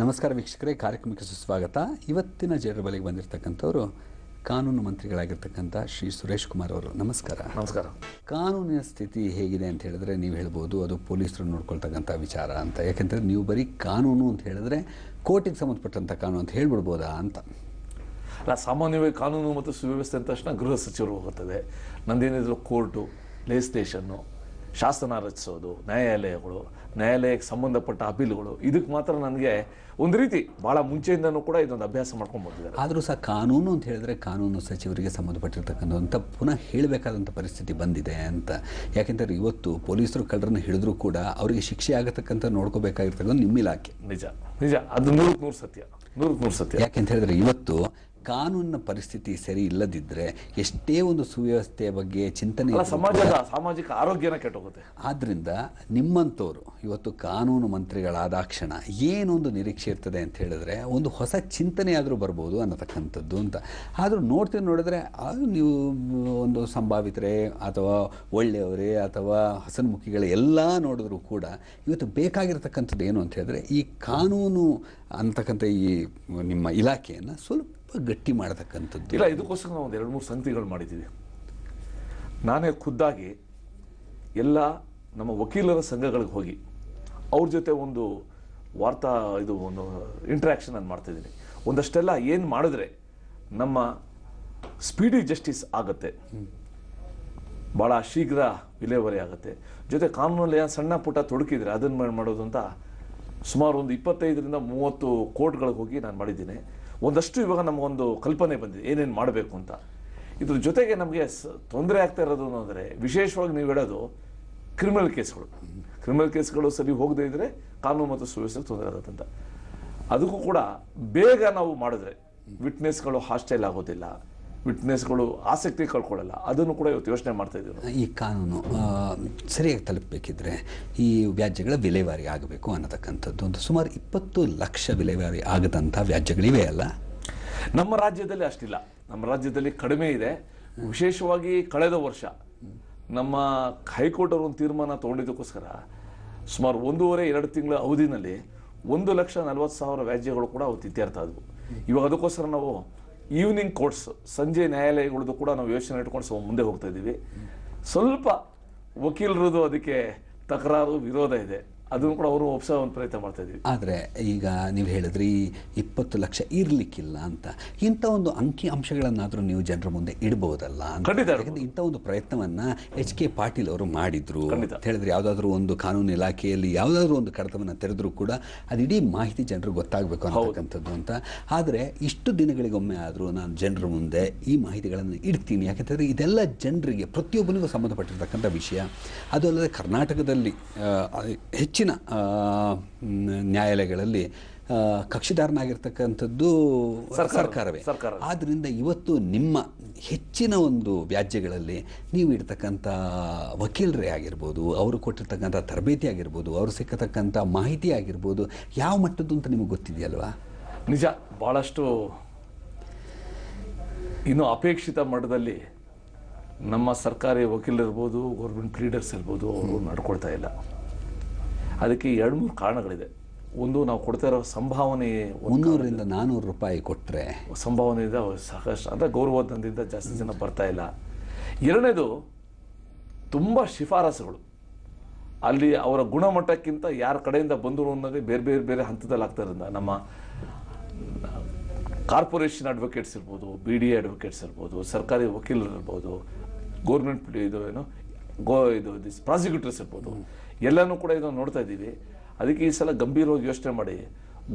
ನಮಸ್ಕಾರ ವೀಕ್ಷಕರೇ ಕಾರ್ಯಕ್ರಮಕ್ಕೆ ಸುಸ್ವಾಗತ. ಇವತ್ತಿನ ಜನರ ಬಳಿಗೆ ಬಂದಿರತಕ್ಕಂಥವ್ರು ಕಾನೂನು ಮಂತ್ರಿಗಳಾಗಿರ್ತಕ್ಕಂಥ ಶ್ರೀ ಸುರೇಶ್ ಕುಮಾರ್ ಅವರು. ನಮಸ್ಕಾರ. ನಮಸ್ಕಾರ. ಕಾನೂನಿನ ಸ್ಥಿತಿ ಹೇಗಿದೆ ಅಂತ ಹೇಳಿದ್ರೆ ನೀವು ಹೇಳ್ಬೋದು ಅದು ಪೊಲೀಸರು ನೋಡ್ಕೊಳ್ತಕ್ಕಂಥ ವಿಚಾರ ಅಂತ. ಯಾಕೆಂದರೆ ನೀವು ಬರೀ ಕಾನೂನು ಅಂತ ಹೇಳಿದ್ರೆ ಕೋರ್ಟಿಗೆ ಸಂಬಂಧಪಟ್ಟಂಥ ಕಾನೂನು ಅಂತ ಹೇಳ್ಬಿಡ್ಬೋದಾ ಅಂತ. ಅಲ್ಲ ಸಾಮಾನ್ಯವಾಗಿ ಕಾನೂನು ಮತ್ತು ಸುವ್ಯವಸ್ಥೆ ಅಂದ ತಕ್ಷಣ ಗೃಹ ಸಚಿವರು ಹೋಗುತ್ತದೆ. ನಂದೇನಿದ್ರು ಕೋರ್ಟು ಲೆಜಿಸ್ಲೇಷನ್ನು ಶಾಸನ ರಚಿಸೋದು ನ್ಯಾಯಾಲಯಗಳು ನ್ಯಾಯಾಲಯಕ್ಕೆ ಸಂಬಂಧಪಟ್ಟ ಅಪೀಲುಗಳು. ಇದಕ್ಕೆ ಮಾತ್ರ ನನಗೆ ಒಂದು ರೀತಿ ಭಾಳ ಮುಂಚೆಯಿಂದನೂ ಕೂಡ ಇದೊಂದು ಅಭ್ಯಾಸ ಮಾಡ್ಕೊಂಡು ಬಂದಿದ್ದಾರೆ. ಆದರೂ ಸಹ ಕಾನೂನು ಅಂತ ಹೇಳಿದ್ರೆ ಕಾನೂನು ಸಚಿವರಿಗೆ ಸಂಬಂಧಪಟ್ಟಿರ್ತಕ್ಕಂಥ ಪುನಃ ಹೇಳಬೇಕಾದಂಥ ಪರಿಸ್ಥಿತಿ ಬಂದಿದೆ ಅಂತ. ಯಾಕೆಂದರೆ ಇವತ್ತು ಪೊಲೀಸರು ಕಳ್ಳರನ್ನ ಹಿಡಿದ್ರೂ ಕೂಡ ಅವರಿಗೆ ಶಿಕ್ಷೆ ಆಗತಕ್ಕಂಥ ನೋಡ್ಕೋಬೇಕಾಗಿರ್ತಕ್ಕಂಥ ನಿಮ್ಮ ಇಲಾಖೆ. ನಿಜ ನಿಜ. ಅದು ನೂರಕ್ಕೆ ನೂರು ಸತ್ಯ. ನೂರಕ್ಕೆ ನೂರು ಸತ್ಯ. ಯಾಕೆಂತ ಹೇಳಿದ್ರೆ ಇವತ್ತು ಕಾನೂನಿನ ಪರಿಸ್ಥಿತಿ ಸರಿ ಇಲ್ಲದಿದ್ದರೆ ಎಷ್ಟೇ ಒಂದು ಸುವ್ಯವಸ್ಥೆಯ ಬಗ್ಗೆ ಚಿಂತನೆ ಸಮಾಜದ ಸಾಮಾಜಿಕ ಆರೋಗ್ಯನ ಕೆಟ್ಟೋಗುತ್ತೆ. ಆದ್ದರಿಂದ ನಿಮ್ಮಂಥವ್ರು ಇವತ್ತು ಕಾನೂನು ಮಂತ್ರಿಗಳಾದಾಕ್ಷಣ ಏನೊಂದು ನಿರೀಕ್ಷೆ ಇರ್ತದೆ ಅಂತ ಹೇಳಿದ್ರೆ ಒಂದು ಹೊಸ ಚಿಂತನೆ ಆದರೂ ಬರ್ಬೋದು ಅನ್ನತಕ್ಕಂಥದ್ದು ಅಂತ. ಆದರೂ ನೋಡ್ತೀನಿ ನೋಡಿದ್ರೆ ಅದು ನೀವು ಒಂದು ಸಂಭಾವಿತರೇ ಅಥವಾ ಒಳ್ಳೆಯವರೇ ಅಥವಾ ಹಸನ್ಮುಖಿಗಳೇ ಎಲ್ಲ ನೋಡಿದ್ರು ಕೂಡ ಇವತ್ತು ಬೇಕಾಗಿರ್ತಕ್ಕಂಥದ್ದು ಏನು ಅಂತ ಹೇಳಿದ್ರೆ ಈ ಕಾನೂನು ಅಂತಕ್ಕಂಥ ಈ ನಿಮ್ಮ ಇಲಾಖೆಯನ್ನು ಸ್ವಲ್ಪ ಗಟ್ಟಿ ಮಾಡತಕ್ಕಂಥದ್ದು. ಇಲ್ಲ, ಇದಕ್ಕೋಸ್ಕರ ನಾವು ಒಂದು ಎರಡು ಮೂರು ಸಂಗತಿಗಳು ಮಾಡಿದ್ದೀವಿ. ನಾನೇ ಖುದ್ದಾಗಿ ಎಲ್ಲ ನಮ್ಮ ವಕೀಲರ ಸಂಘಗಳಿಗೆ ಹೋಗಿ ಅವ್ರ ಜೊತೆ ಒಂದು ವಾರ್ತಾ, ಇದು ಒಂದು ಇಂಟ್ರ್ಯಾಕ್ಷನ್ ನಾನು ಮಾಡ್ತಿದ್ದೀನಿ. ಒಂದಷ್ಟೆಲ್ಲ ಏನು ಮಾಡಿದ್ರೆ ನಮ್ಮ ಸ್ಪೀಡಿ ಜಸ್ಟಿಸ್ ಆಗುತ್ತೆ. ಭಾಳ ಶೀಘ್ರ ವಿಲೇವಾರಿ ಆಗುತ್ತೆ. ಜೊತೆ ಕಾನೂನಲ್ಲಿ ಸಣ್ಣ ಪುಟ್ಟ ತೊಡಕಿದ್ರೆ ಅದನ್ನು ಮಾಡಿ ಮಾಡೋದು ಅಂತ ಸುಮಾರು ಒಂದು ಇಪ್ಪತ್ತೈದರಿಂದ ಮೂವತ್ತು ಕೋರ್ಟ್ಗಳಿಗೆ ಹೋಗಿ ನಾನು ಮಾಡಿದ್ದೀನಿ. ಒಂದಷ್ಟು ಇವಾಗ ನಮಗೊಂದು ಕಲ್ಪನೆ ಬಂದಿದೆ. ಏನೇನು ಮಾಡಬೇಕು ಅಂತ. ಇದ್ರ ಜೊತೆಗೆ ನಮಗೆ ತೊಂದರೆ ಆಗ್ತಾ ಇರೋದು ಅಂದರೆ ವಿಶೇಷವಾಗಿ ನೀವು ಹೇಳೋದು ಕ್ರಿಮಿನಲ್ ಕೇಸ್ಗಳು. ಕ್ರಿಮಿನಲ್ ಕೇಸ್ಗಳು ಸರಿ ಹೋಗದೇ ಇದ್ದರೆ ಕಾನೂನು ಮತ್ತು ಸುವ್ಯವಸ್ಥೆಗೆ ತೊಂದರೆ ಆಗುತ್ತೆ ಅದಕ್ಕೂ ಕೂಡ ಬೇಗ ನಾವು ಮಾಡಿದ್ರೆ ವಿಟ್ನೆಸ್ಗಳು ಹಾಸ್ಟೈಲ್ ಆಗೋದಿಲ್ಲ. ವಿಟ್ನೆಸ್ಗಳು ಆಸಕ್ತಿ ಕಳ್ಕೊಳ್ಳಲ್ಲ. ಅದನ್ನು ಕೂಡ ಇವತ್ತು ಯೋಚನೆ ಮಾಡ್ತಾ ಇದ್ದೀವಿ ಈ ಕಾನೂನು ಸರಿಯಾಗಿ ತಲುಪಬೇಕಿದ್ರೆ ಈ ವ್ಯಾಜ್ಯಗಳ ವಿಲೇವಾರಿ ಆಗಬೇಕು ಅನ್ನತಕ್ಕಂಥದ್ದು. ಒಂದು ಸುಮಾರು ಇಪ್ಪತ್ತು ಲಕ್ಷ ವಿಲೇವಾರಿ ಆಗದಂಥ ವ್ಯಾಜ್ಯಗಳಿವೆ ಅಲ್ಲ? ನಮ್ಮ ರಾಜ್ಯದಲ್ಲಿ ಅಷ್ಟಿಲ್ಲ. ನಮ್ಮ ರಾಜ್ಯದಲ್ಲಿ ಕಡಿಮೆ ಇದೆ. ವಿಶೇಷವಾಗಿ ಕಳೆದ ವರ್ಷ ನಮ್ಮ ಹೈಕೋರ್ಟ್ ಅವರು ಒಂದು ತೀರ್ಮಾನ ತಗೊಂಡಿದ್ದಕ್ಕೋಸ್ಕರ ಸುಮಾರು ಒಂದೂವರೆ ಎರಡು ತಿಂಗಳ ಅವಧಿನಲ್ಲಿ ಒಂದು ಲಕ್ಷ ನಲವತ್ತು ಸಾವಿರ ವ್ಯಾಜ್ಯಗಳು ಕೂಡ ಅವತ್ತು ಇತ್ಯರ್ಥ ಆದವು. ಇವಾಗ ಅದಕ್ಕೋಸ್ಕರ ನಾವು ಈವ್ನಿಂಗ್ ಕೋರ್ಟ್ಸ್ ಸಂಜೆ ನ್ಯಾಯಾಲಯಗಳದ್ದು ಕೂಡ ನಾವು ಯೋಚನೆ ಇಟ್ಕೊಂಡು ಮುಂದೆ ಹೋಗ್ತಾ ಇದ್ದೀವಿ. ಸ್ವಲ್ಪ ವಕೀಲರದು ಅದಕ್ಕೆ ತಕರಾರು, ವಿರೋಧ ಇದೆ. ಅದನ್ನು ಕೂಡ ಅವರು ಒಪ್ಸೋ ಒಂದು ಪ್ರಯತ್ನ ಮಾಡ್ತಾ ಇದ್ದೀವಿ. ಆದರೆ ಈಗ ನೀವು ಹೇಳಿದ್ರಿ ಇಪ್ಪತ್ತು ಲಕ್ಷ ಇರಲಿಕ್ಕಿಲ್ಲ ಅಂತ. ಇಂಥ ಒಂದು ಅಂಕಿ ಅಂಶಗಳನ್ನಾದರೂ ನೀವು ಜನರ ಮುಂದೆ ಇಡಬಹುದಲ್ಲ ಖಂಡಿತ ಇಂಥ ಒಂದು ಪ್ರಯತ್ನವನ್ನು ಎಚ್ ಕೆ ಪಾಟೀಲ್ ಅವರು ಮಾಡಿದ್ರು. ಅಂತ ಹೇಳಿದ್ರೆ ಯಾವುದಾದ್ರೂ ಒಂದು ಕಾನೂನು ಇಲಾಖೆಯಲ್ಲಿ ಯಾವುದಾದ್ರೂ ಒಂದು ಕಡತವನ್ನು ತೆರೆದ್ರೂ ಕೂಡ ಅದು ಇಡೀ ಮಾಹಿತಿ ಜನರಿಗೆ ಗೊತ್ತಾಗಬೇಕು ಅನ್ನೋಕ್ಕಂಥದ್ದು ಅಂತ. ಆದರೆ ಇಷ್ಟು ದಿನಗಳಿಗೊಮ್ಮೆ ಆದರೂ ನಾನು ಜನರ ಮುಂದೆ ಈ ಮಾಹಿತಿಗಳನ್ನು ಇಡ್ತೀನಿ. ಯಾಕಂತಂದರೆ ಇದೆಲ್ಲ ಜನರಿಗೆ ಪ್ರತಿಯೊಬ್ಬನಿಗೂ ಸಂಬಂಧಪಟ್ಟಿರ್ತಕ್ಕಂಥ ವಿಷಯ. ಅದು ಅಲ್ಲದೆ ಕರ್ನಾಟಕದಲ್ಲಿ ಹೆಚ್ಚಿನ ನ್ಯಾಯಾಲಯಗಳಲ್ಲಿ ಕಕ್ಷಿದಾರನಾಗಿರ್ತಕ್ಕಂಥದ್ದು ಸರ್ಕಾರವೇ ಸರ್ಕಾರ. ಆದ್ದರಿಂದ ಇವತ್ತು ನಿಮ್ಮ ಹೆಚ್ಚಿನ ಒಂದು ವ್ಯಾಜ್ಯಗಳಲ್ಲಿ ನೀವು ಇಡ್ತಕ್ಕಂಥ ವಕೀಲರೇ ಆಗಿರ್ಬೋದು ಅವರು ಕೊಟ್ಟಿರ್ತಕ್ಕಂಥ ತರಬೇತಿ ಆಗಿರ್ಬೋದು ಅವರು ಸಿಕ್ಕತಕ್ಕಂಥ ಮಾಹಿತಿ ಆಗಿರ್ಬೋದು ಯಾವ ಮಟ್ಟದ್ದು ಅಂತ ನಿಮಗೆ ಗೊತ್ತಿದೆಯಲ್ವಾ? ನಿಜ ಭಾಳಷ್ಟು ಇನ್ನು ಅಪೇಕ್ಷಿತ ಮಟ್ಟದಲ್ಲಿ ನಮ್ಮ ಸರ್ಕಾರಿ ವಕೀಲರಿರ್ಬೋದು ಗೌರ್ಮೆಂಟ್ ಲೀಡರ್ಸ್ ಇರ್ಬೋದು ಅವರು ನಡ್ಕೊಳ್ತಾ ಇಲ್ಲ. ಅದಕ್ಕೆ ಎರಡು ಮೂರು ಕಾರಣಗಳಿದೆ. ಒಂದು ನಾವು ಕೊಡ್ತಾ ಇರೋ ಸಂಭಾವನೆ ಮುನ್ನೂರರಿಂದ ನಾನ್ನೂರು ರೂಪಾಯಿ ಕೊಟ್ಟರೆ ಸಂಭಾವನೆಯಿಂದ ಸಾಕಷ್ಟು ಅಂದರೆ ಗೌರವದಿಂದ ಜಾಸ್ತಿ ಜನ ಬರ್ತಾ ಇಲ್ಲ. ಎರಡನೇದು ತುಂಬ ಶಿಫಾರಸುಗಳು. ಅಲ್ಲಿ ಅವರ ಗುಣಮಟ್ಟಕ್ಕಿಂತ ಯಾರ ಕಡೆಯಿಂದ ಬಂದರು ಅನ್ನೋದೇ ಬೇರೆ ಬೇರೆ ಬೇರೆ ಹಂತದಲ್ಲಿ ಆಗ್ತಾ ಇರೋದ್ರಿಂದ ನಮ್ಮ ಕಾರ್ಪೊರೇಷನ್ ಅಡ್ವೊಕೇಟ್ಸ್ ಇರ್ಬೋದು ಬಿ ಡಿ ಎ ಅಡ್ವೊಕೇಟ್ಸ್ ಇರ್ಬೋದು ಸರ್ಕಾರಿ ವಕೀಲರು ಇರ್ಬೋದು ಗೌರ್ಮೆಂಟ್ ಇದು ಏನು ಗೋ ಇದು ಪ್ರಾಸಿಕ್ಯೂಟರ್ಸ್ ಇರ್ಬೋದು. ಎಲ್ಲನೂ ಕೂಡ ಇದನ್ನು ನೋಡ್ತಾ ಇದ್ದೀವಿ. ಅದಕ್ಕೆ ಈ ಸಲ ಗಂಭೀರವಾಗಿ ಯೋಚನೆ ಮಾಡಿ.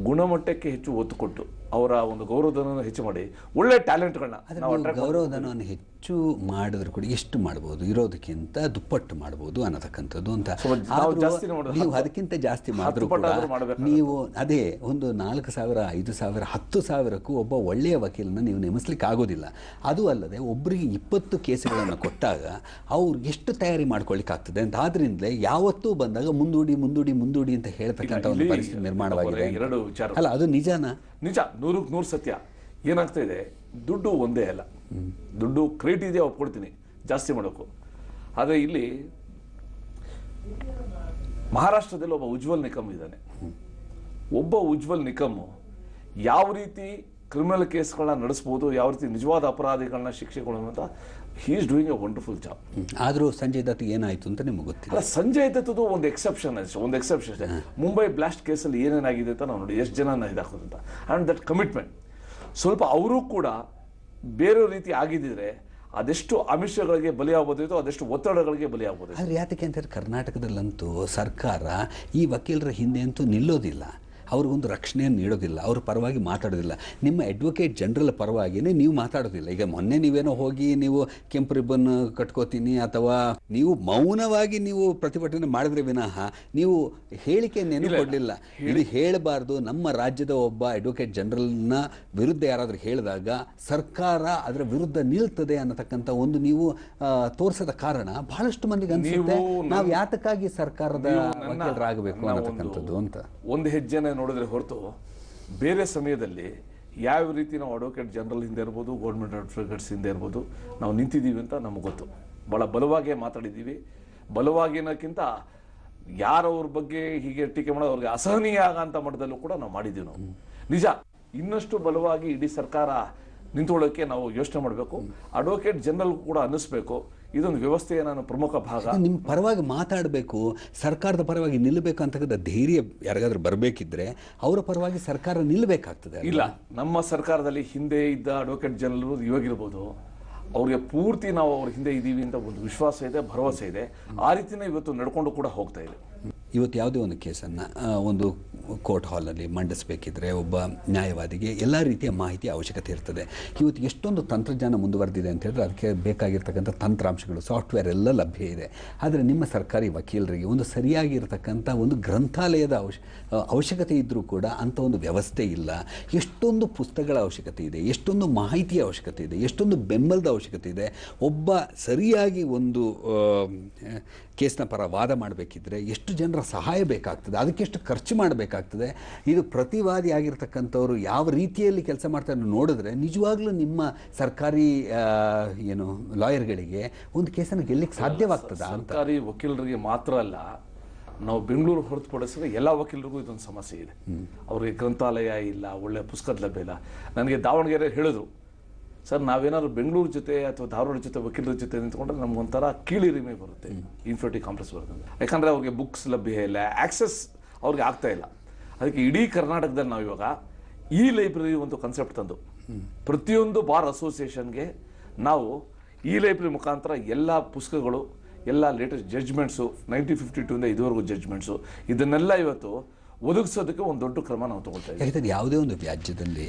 ಗುಣಮಟ್ಟಕ್ಕೆ ಹೆಚ್ಚು ಒತ್ತು ಕೊಟ್ಟು ಅವರ ಒಂದು ಗೌರವಧನವನ್ನು ಹೆಚ್ಚು ಮಾಡಿ ಒಳ್ಳೆ ಟ್ಯಾಲೆಂಟ್ಗಳನ್ನ ನಾವು ಗೌರವಧನವನ್ನು ಹೆಚ್ಚು ಮಾಡಿದ್ರು ಕೂಡ ಎಷ್ಟು ಮಾಡ್ಬೋದು ಇರೋದಕ್ಕಿಂತ ದುಪ್ಪಟ್ಟು ಮಾಡ್ಬೋದು ಅನ್ನತಕ್ಕಂಥದ್ದು ಅಂತ ಸ್ವಲ್ಪ ನಾವು ಆದ್ರೂ ಜಾಸ್ತಿನೇ ಮಾಡೋದು. ನೀವು ಅದಕ್ಕಿಂತ ಜಾಸ್ತಿ ಮಾಡಿದ್ರು ಪಟ್ಟು ಕೂಡ ಮಾಡ್ಬೇಕಾಗುತ್ತೆ. ನೀವು ಅದೇ ಒಂದು ನಾಲ್ಕು ಸಾವಿರ ಐದು ಸಾವಿರ ಹತ್ತು ಸಾವಿರಕ್ಕೂ ಒಬ್ಬ ಒಳ್ಳೆಯ ವಕೀಲನ ನೀವು ನೇಮಿಸ್ಲಿಕ್ಕೆ ಆಗೋದಿಲ್ಲ ಅದು ಅಲ್ಲದೆ ಒಬ್ಬರಿಗೆ ಇಪ್ಪತ್ತು ಕೇಸುಗಳನ್ನು ಕೊಟ್ಟಾಗ ಅವ್ರು ಎಷ್ಟು ತಯಾರಿ ಮಾಡ್ಕೊಳ್ಳಿಕ್ಕೆ ಆಗ್ತದೆ ಅಂತ ಆದ್ರಿಂದಲೇ ಯಾವತ್ತೂ ಬಂದಾಗ ಮುಂದೂಡಿ ಮುಂದೂಡಿ ಮುಂದೂಡಿ ಅಂತ ಹೇಳ್ತಕ್ಕಂಥ ಒಂದು ಇಲ್ಲಿ ಪರಿಸ್ಥಿತಿ ನಿರ್ಮಾಣವಾಗಿದೆ. ಎರಡು ವಿಚಾರ. ಅಲ್ಲ ಅದು ನಿಜಾನ? ನಿಜ ನೂರಕ್ಕೆ ನೂರು ಸತ್ಯ. ಏನಾಗ್ತಾ ಇದೆ ದುಡ್ಡು ಒಂದೇ ಅಲ್ಲ. ದುಡ್ಡು ಕ್ರೇಟ್ ಇದೆಯಾ ಒಪ್ಕೊಳ್ತೀನಿ. ಜಾಸ್ತಿ ಮಾಡೋಕು. ಆದರೆ ಇಲ್ಲಿ ಮಹಾರಾಷ್ಟ್ರದಲ್ಲಿ ಒಬ್ಬ ಉಜ್ವಲ್ ನಿಕಮ್ ಇದ್ದಾನೆ. ಒಬ್ಬ ಉಜ್ವಲ್ ನಿಕಮ್ ಯಾವ ರೀತಿ ಕ್ರಿಮಿನಲ್ ಕೇಸ್ಗಳನ್ನ ನಡೆಸ್ಬೋದು ಯಾವ ರೀತಿ ನಿಜವಾದ ಅಪರಾಧಿಗಳನ್ನ ಶಿಕ್ಷೆ ಅಂತ he is doing a wonderful job ಆದರೂ ಸಂಜಯ್ ದತ್ ಏನಾಯಿತು ಅಂತ ನಿಮಗೆ ಗೊತ್ತಿಲ್ಲ. ಸಂಜಯ್ ದತ್ತದು ಒಂದು ಎಕ್ಸೆಪ್ಷನ್ ಅಷ್ಟೇ ಒಂದು ಎಕ್ಸೆಪ್ಷನ್ ಅಷ್ಟೇ. ಮುಂಬೈ ಬ್ಲಾಸ್ಟ್ ಕೇಸಲ್ಲಿ ಏನೇನಾಗಿದೆ ಅಂತ ನಾವು ನೋಡಿ ಎಷ್ಟು ಜನ ಇದಾಕೋದು ಅಂತ ಆ್ಯಂಡ್ ದಟ್ ಕಮಿಟ್ಮೆಂಟ್ ಸ್ವಲ್ಪ ಅವರು ಕೂಡ ಬೇರೆ ರೀತಿ ಆಗಿದ್ದಿದ್ರೆ ಅದೆಷ್ಟು ಅಮಿಷಗಳಿಗೆ ಬಲಿಯಾಗ್ಬೋದಿತ್ತು ಅದೆಷ್ಟು ಒತ್ತಡಗಳಿಗೆ ಬಲಿಯಾಗಬಹುದು ಆದರೆ ಯಾತಕ್ಕೆ ಅಂತ ಹೇಳಿ ಕರ್ನಾಟಕದಲ್ಲಂತೂ ಸರ್ಕಾರ ಈ ವಕೀಲರ ಹಿಂದೆ ಅಂತೂ ನಿಲ್ಲೋದಿಲ್ಲ. ಅವ್ರಿಗೊಂದು ರಕ್ಷಣೆಯನ್ನು ನೀಡೋದಿಲ್ಲ ಅವ್ರ ಪರವಾಗಿ ಮಾತಾಡೋದಿಲ್ಲ. ನಿಮ್ಮ ಅಡ್ವೊಕೇಟ್ ಜನರಲ್ ಪರವಾಗಿಯೇ ನೀವು ಮಾತಾಡೋದಿಲ್ಲ. ಈಗ ಮೊನ್ನೆ ನೀವೇನೋ ಹೋಗಿ ನೀವು ಕೆಂಪು ರಿಬ್ಬನ್ ಕಟ್ಕೋತೀನಿ ಅಥವಾ ನೀವು ಮೌನವಾಗಿ ನೀವು ಪ್ರತಿಭಟನೆ ಮಾಡಿದ್ರೆ ವಿನಃ ನೀವು ಹೇಳಿಕೆಯನ್ನೇನು ಕೊಡಲಿಲ್ಲ. ಇದು ಹೇಳಬಾರ್ದು. ನಮ್ಮ ರಾಜ್ಯದ ಒಬ್ಬ ಅಡ್ವೊಕೇಟ್ ಜನರಲ್ನ ವಿರುದ್ಧ ಯಾರಾದರೂ ಹೇಳಿದಾಗ ಸರ್ಕಾರ ಅದರ ವಿರುದ್ಧ ನಿಲ್ತದೆ ಅನ್ನತಕ್ಕಂಥ ಒಂದು ನೀವು ತೋರಿಸದ ಕಾರಣ ಬಹಳಷ್ಟು ಮಂದಿಗೆ ಅನ್ಸುತ್ತೆ. ನೀವು ಯಾತಕ್ಕಾಗಿ ಸರ್ಕಾರದ ಆಗಬೇಕು ಅನ್ನತಕ್ಕಂಥದ್ದು ಅಂತ. ಒಂದು ಹೆಜ್ಜೆನ ನೋಡಿದ್ರೆ ಹೊರತು ಬೇರೆ ಸಮಯದಲ್ಲಿ ಯಾವ ರೀತಿ ನಾವು ಅಡ್ವೊಕೇಟ್ ಜನರಲ್ ಹಿಂದೆ ಇರ್ಬೋದು ಗೌರ್ಮೆಂಟ್ ಅಡ್ವೊಕೇಟ್ಸ್ ಹಿಂದೆ ಇರ್ಬೋದು, ನಾವು ನಿಂತಿದ್ದೀವಿ ಅಂತ ನಮಗೆ ಗೊತ್ತು. ಭಾಳ ಬಲವಾಗೇ ಮಾತಾಡಿದ್ದೀವಿ. ಬಲವಾಗಿ ಅನ್ನೋಕ್ಕಿಂತ ಯಾರವ್ರ ಬಗ್ಗೆ ಹೀಗೆ ಟೀಕೆ ಮಾಡೋದು ಅವ್ರಿಗೆ ಅಸಹನೀಯ ಆಗಂತ ಮಟ್ಟದಲ್ಲೂ ಕೂಡ ನಾವು ಮಾಡಿದ್ದೀವಿ ನಾವು. ನಿಜ, ಇನ್ನಷ್ಟು ಬಲವಾಗಿ ಇಡೀ ಸರ್ಕಾರ ನಿಂತ್ಕೊಳ್ಳೋಕ್ಕೆ ನಾವು ಯೋಚನೆ ಮಾಡಬೇಕು. ಅಡ್ವೊಕೇಟ್ ಜನರಲ್ ಕೂಡ ಅನ್ನಿಸ್ಬೇಕು. ಇದೊಂದು ವ್ಯವಸ್ಥೆಯ ನಾನು ಪ್ರಮುಖ ಭಾಗ. ನಿಮ್ಮ ಪರವಾಗಿ ಮಾತಾಡಬೇಕು ಸರ್ಕಾರದ ಪರವಾಗಿ ನಿಲ್ಲಬೇಕು ಅಂತಕ್ಕಂಥ ಧೈರ್ಯ ಯಾರಿಗಾದ್ರೂ ಬರಬೇಕಿದ್ರೆ ಅವರ ಪರವಾಗಿ ಸರ್ಕಾರ ನಿಲ್ಲಬೇಕಾಗ್ತದೆ ಇಲ್ಲ ನಮ್ಮ ಸರ್ಕಾರದಲ್ಲಿ ಹಿಂದೆ ಇದ್ದ ಅಡ್ವೊಕೇಟ್ ಜನರಲ್ ಇವಾಗಿರ್ಬೋದು ಅವ್ರಿಗೆ ಪೂರ್ತಿ ನಾವು ಅವ್ರ ಹಿಂದೆ ಇದ್ದೀವಿ ಅಂತ ಒಂದು ವಿಶ್ವಾಸ ಇದೆ ಭರವಸೆ ಇದೆ. ಆ ರೀತಿನೇ ಇವತ್ತು ನಡ್ಕೊಂಡು ಕೂಡ ಹೋಗ್ತಾ ಇದೆ. ಇವತ್ತು ಯಾವುದೇ ಒಂದು ಕೇಸನ್ನು ಒಂದು ಕೋರ್ಟ್ ಹಾಲಲ್ಲಿ ಮಂಡಿಸಬೇಕಿದ್ರೆ ಒಬ್ಬ ನ್ಯಾಯವಾದಿಗೆ ಎಲ್ಲ ರೀತಿಯ ಮಾಹಿತಿ ಅವಶ್ಯಕತೆ ಇರ್ತದೆ. ಇವತ್ತು ಎಷ್ಟೊಂದು ತಂತ್ರಜ್ಞಾನ ಮುಂದುವರೆದಿದೆ ಅಂತ ಹೇಳಿದ್ರೆ ಅದಕ್ಕೆ ಬೇಕಾಗಿರ್ತಕ್ಕಂಥ ತಂತ್ರಾಂಶಗಳು, ಸಾಫ್ಟ್ವೇರ್ ಎಲ್ಲ ಲಭ್ಯ ಇದೆ. ಆದರೆ ನಿಮ್ಮ ಸರ್ಕಾರಿ ವಕೀಲರಿಗೆ ಒಂದು ಸರಿಯಾಗಿರ್ತಕ್ಕಂಥ ಒಂದು ಗ್ರಂಥಾಲಯದ ಅವಶ್ ಅವಶ್ಯಕತೆ ಇದ್ದರೂ ಕೂಡ ಅಂಥ ಒಂದು ವ್ಯವಸ್ಥೆ ಇಲ್ಲ. ಎಷ್ಟೊಂದು ಪುಸ್ತಕಗಳ ಅವಶ್ಯಕತೆ ಇದೆ, ಎಷ್ಟೊಂದು ಮಾಹಿತಿಯ ಅವಶ್ಯಕತೆ ಇದೆ, ಎಷ್ಟೊಂದು ಬೆಂಬಲದ ಅವಶ್ಯಕತೆ ಇದೆ. ಒಬ್ಬ ಸರಿಯಾಗಿ ಒಂದು ಕೇಸ್ನ ಪರ ವಾದ ಮಾಡಬೇಕಿದ್ರೆ ಎಷ್ಟು ಜನರ ಸಹಾಯ ಬೇಕಾಗ್ತದೆ. ಅದಕ್ಕೆಷ್ಟು ಖರ್ಚು ಮಾಡಬೇಕಾಗ್ತದೆ. ಇದು ಪ್ರತಿವಾದಿ ಆಗಿರ್ತಕ್ಕಂಥವ್ರು ಯಾವ ರೀತಿಯಲ್ಲಿ ಕೆಲಸ ಮಾಡ್ತಾರೆ ನೋಡಿದ್ರೆ ನಿಜವಾಗ್ಲೂ ನಿಮ್ಮ ಸರ್ಕಾರಿ ಏನು ಲಾಯರ್ಗಳಿಗೆ ಒಂದು ಕೇಸನ್ನು ಗೆಲ್ಲಕ್ಕೆ ಸಾಧ್ಯವಾಗ್ತದೆ ಅಂತ. ಸರ್ಕಾರಿ ವಕೀಲರಿಗೆ ಮಾತ್ರ ಅಲ್ಲ ನಾವು ಬೆಂಗಳೂರು ಹೊರತುಪಡಿಸಿದ್ರೆ ಎಲ್ಲ ವಕೀಲರಿಗೂ ಇದೊಂದು ಸಮಸ್ಯೆ ಇದೆ. ಅವರಿಗೆ ಗ್ರಂಥಾಲಯ ಇಲ್ಲ ಒಳ್ಳೆ ಪುಸ್ತಕದ ಲಭ್ಯ ಇಲ್ಲ. ನನಗೆ ದಾವಣಗೆರೆ ಹೇಳಿದ್ರು. ಸರ್, ನಾವೇನಾದ್ರು ಬೆಂಗಳೂರು ಜೊತೆ ಅಥವಾ ಧಾರವಾಡ ಜೊತೆ, ವಕೀಲರ ಜೊತೆ ನಿಂತ್ಕೊಂಡ್ರೆ ನಮ್ಗೊಂಥರ ಕೀಳಿರಿಮೆ ಬರುತ್ತೆ ಇನ್ಫರ್ಟಿ ಕಾಂಪ್ಲೆಕ್ಸ್ ಬರುತ್ತೆ ಯಾಕಂದರೆ ಯಾಕಂದ್ರೆ ಅವ್ರಿಗೆ ಬುಕ್ಸ್ ಲಭ್ಯ ಇಲ್ಲ ಆ್ಯಕ್ಸಸ್ ಅವ್ರಿಗೆ ಆಗ್ತಾ ಇಲ್ಲ. ಅದಕ್ಕೆ ಇಡೀ ಕರ್ನಾಟಕದಲ್ಲಿ ನಾವು ಇವಾಗ ಈ ಲೈಬ್ರರಿ ಒಂದು ಕನ್ಸೆಪ್ಟ್ ತಂದು, ಪ್ರತಿಯೊಂದು ಬಾರ್ ಅಸೋಸಿಯೇಷನ್ಗೆ ನಾವು ಈ ಲೈಬ್ರರಿ ಮುಖಾಂತರ ಎಲ್ಲ ಪುಸ್ತಕಗಳು, ಎಲ್ಲ ಲೇಟೆಸ್ಟ್ ಜಡ್ಜ್ಮೆಂಟ್ಸು ನೈನ್ಟೀನ್ ಫಿಫ್ಟಿ ಟೂಯಿಂದ ಇದುವರೆಗೂ ಜಡ್ಜ್ಮೆಂಟ್ಸು ಇದನ್ನೆಲ್ಲ ಇವತ್ತು ಒದಗಿಸೋದಕ್ಕೆ ಒಂದು ದೊಡ್ಡ ಕ್ರಮ ನಾವು ತಗೊಳ್ತಾ ಇದ್ದೀವಿ. ಯಾಕಂದರೆ ಯಾವುದೇ ಒಂದು ವ್ಯಾಜ್ಯದಲ್ಲಿ